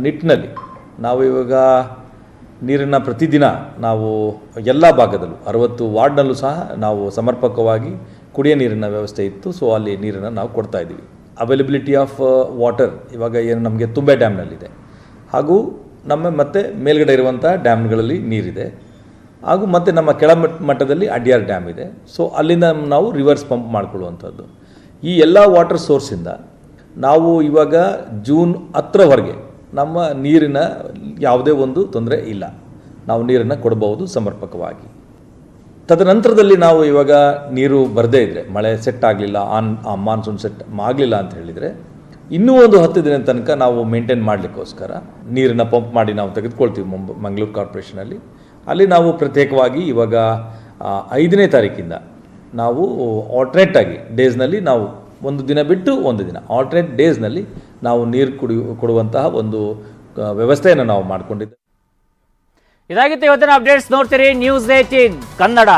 ನಿಟ್ಟಿನಲ್ಲಿ ನಾವು ಇವಾಗ ನೀರನ್ನು ಪ್ರತಿದಿನ ನಾವು ಎಲ್ಲ ಭಾಗದಲ್ಲೂ, ಅರವತ್ತು ವಾರ್ಡ್ನಲ್ಲೂ ಸಹ ನಾವು ಸಮರ್ಪಕವಾಗಿ ಕುಡಿಯೋ ನೀರಿನ ವ್ಯವಸ್ಥೆ ಇತ್ತು. ಸೊ ಅಲ್ಲಿ ನೀರನ್ನು ನಾವು ಕೊಡ್ತಾ ಇದ್ದೀವಿ. ಅವೈಲಬಿಲಿಟಿ ಆಫ್ ವಾಟರ್ ಇವಾಗ ಏನು ನಮಗೆ ತುಂಬೆ ಡ್ಯಾಮ್ನಲ್ಲಿದೆ ಹಾಗೂ ನಮ್ಮ ಮತ್ತೆ ಮೇಲ್ಗಡೆ ಇರುವಂಥ ಡ್ಯಾಮ್ಗಳಲ್ಲಿ ನೀರಿದೆ. ಹಾಗೂ ಮತ್ತು ನಮ್ಮ ಕೆಳ ಮಟ್- ಮಟ್ಟದಲ್ಲಿ ಅಡ್ಯಾರ್ ಡ್ಯಾಮ್ ಇದೆ. ಸೊ ಅಲ್ಲಿಂದ ನಾವು ರಿವರ್ಸ್ ಪಂಪ್ ಮಾಡಿಕೊಳ್ಳುವಂಥದ್ದು. ಈ ಎಲ್ಲ ವಾಟರ್ ಸೋರ್ಸಿಂದ ನಾವು ಇವಾಗ ಜೂನ್ ಹತ್ತರವರೆಗೆ ನಮ್ಮ ನೀರಿನ ಯಾವುದೇ ಒಂದು ತೊಂದರೆ ಇಲ್ಲ. ನಾವು ನೀರನ್ನು ಕೊಡಬಹುದು ಸಮರ್ಪಕವಾಗಿ. ತದನಂತರದಲ್ಲಿ ನಾವು ಇವಾಗ ನೀರು ಬರದೇ ಇದ್ದರೆ ಮಳೆ ಸೆಟ್ ಆಗಲಿಲ್ಲ, ಆನ್ ಮಾನ್ಸೂನ್ ಸೆಟ್ ಆಗಲಿಲ್ಲ ಅಂತ ಹೇಳಿದರೆ, ಇನ್ನೂ ಒಂದು ಹತ್ತು ದಿನ ತನಕ ನಾವು ಮೇಂಟೈನ್ ಮಾಡಲಿಕ್ಕೋಸ್ಕರ ನೀರನ್ನು ಪಂಪ್ ಮಾಡಿ ನಾವು ತೆಗೆದುಕೊಳ್ತೀವಿ ಮಂಗಳೂರು ಕಾರ್ಪೊರೇಷನಲ್ಲಿ ಅಲ್ಲಿ ನಾವು ಪ್ರತ್ಯೇಕವಾಗಿ ಇವಾಗ ಐದನೇ ತಾರೀಕಿಂದ ನಾವು ಆಲ್ಟ್ರೇಟಾಗಿ ಡೇಸ್ನಲ್ಲಿ ನಾವು ಒಂದು ದಿನ ಬಿಟ್ಟು ಒಂದು ದಿನ ಆಲ್ಟ್ರೇಟ್ ಡೇಸ್ನಲ್ಲಿ ನಾವು ನೀರು ಕುಡಿ, ಕೊಡುವಂತಹ ಒಂದು ವ್ಯವಸ್ಥೆಯನ್ನು ನಾವು ಮಾಡಿಕೊಂಡಿದ್ದೇವೆ. ಇದಾಗಿತ್ತು ಇವತ್ತಿನ ಅಪ್ಡೇಟ್ಸ್ ನೋಡ್ತೀರಿ. News eighteen Kannada.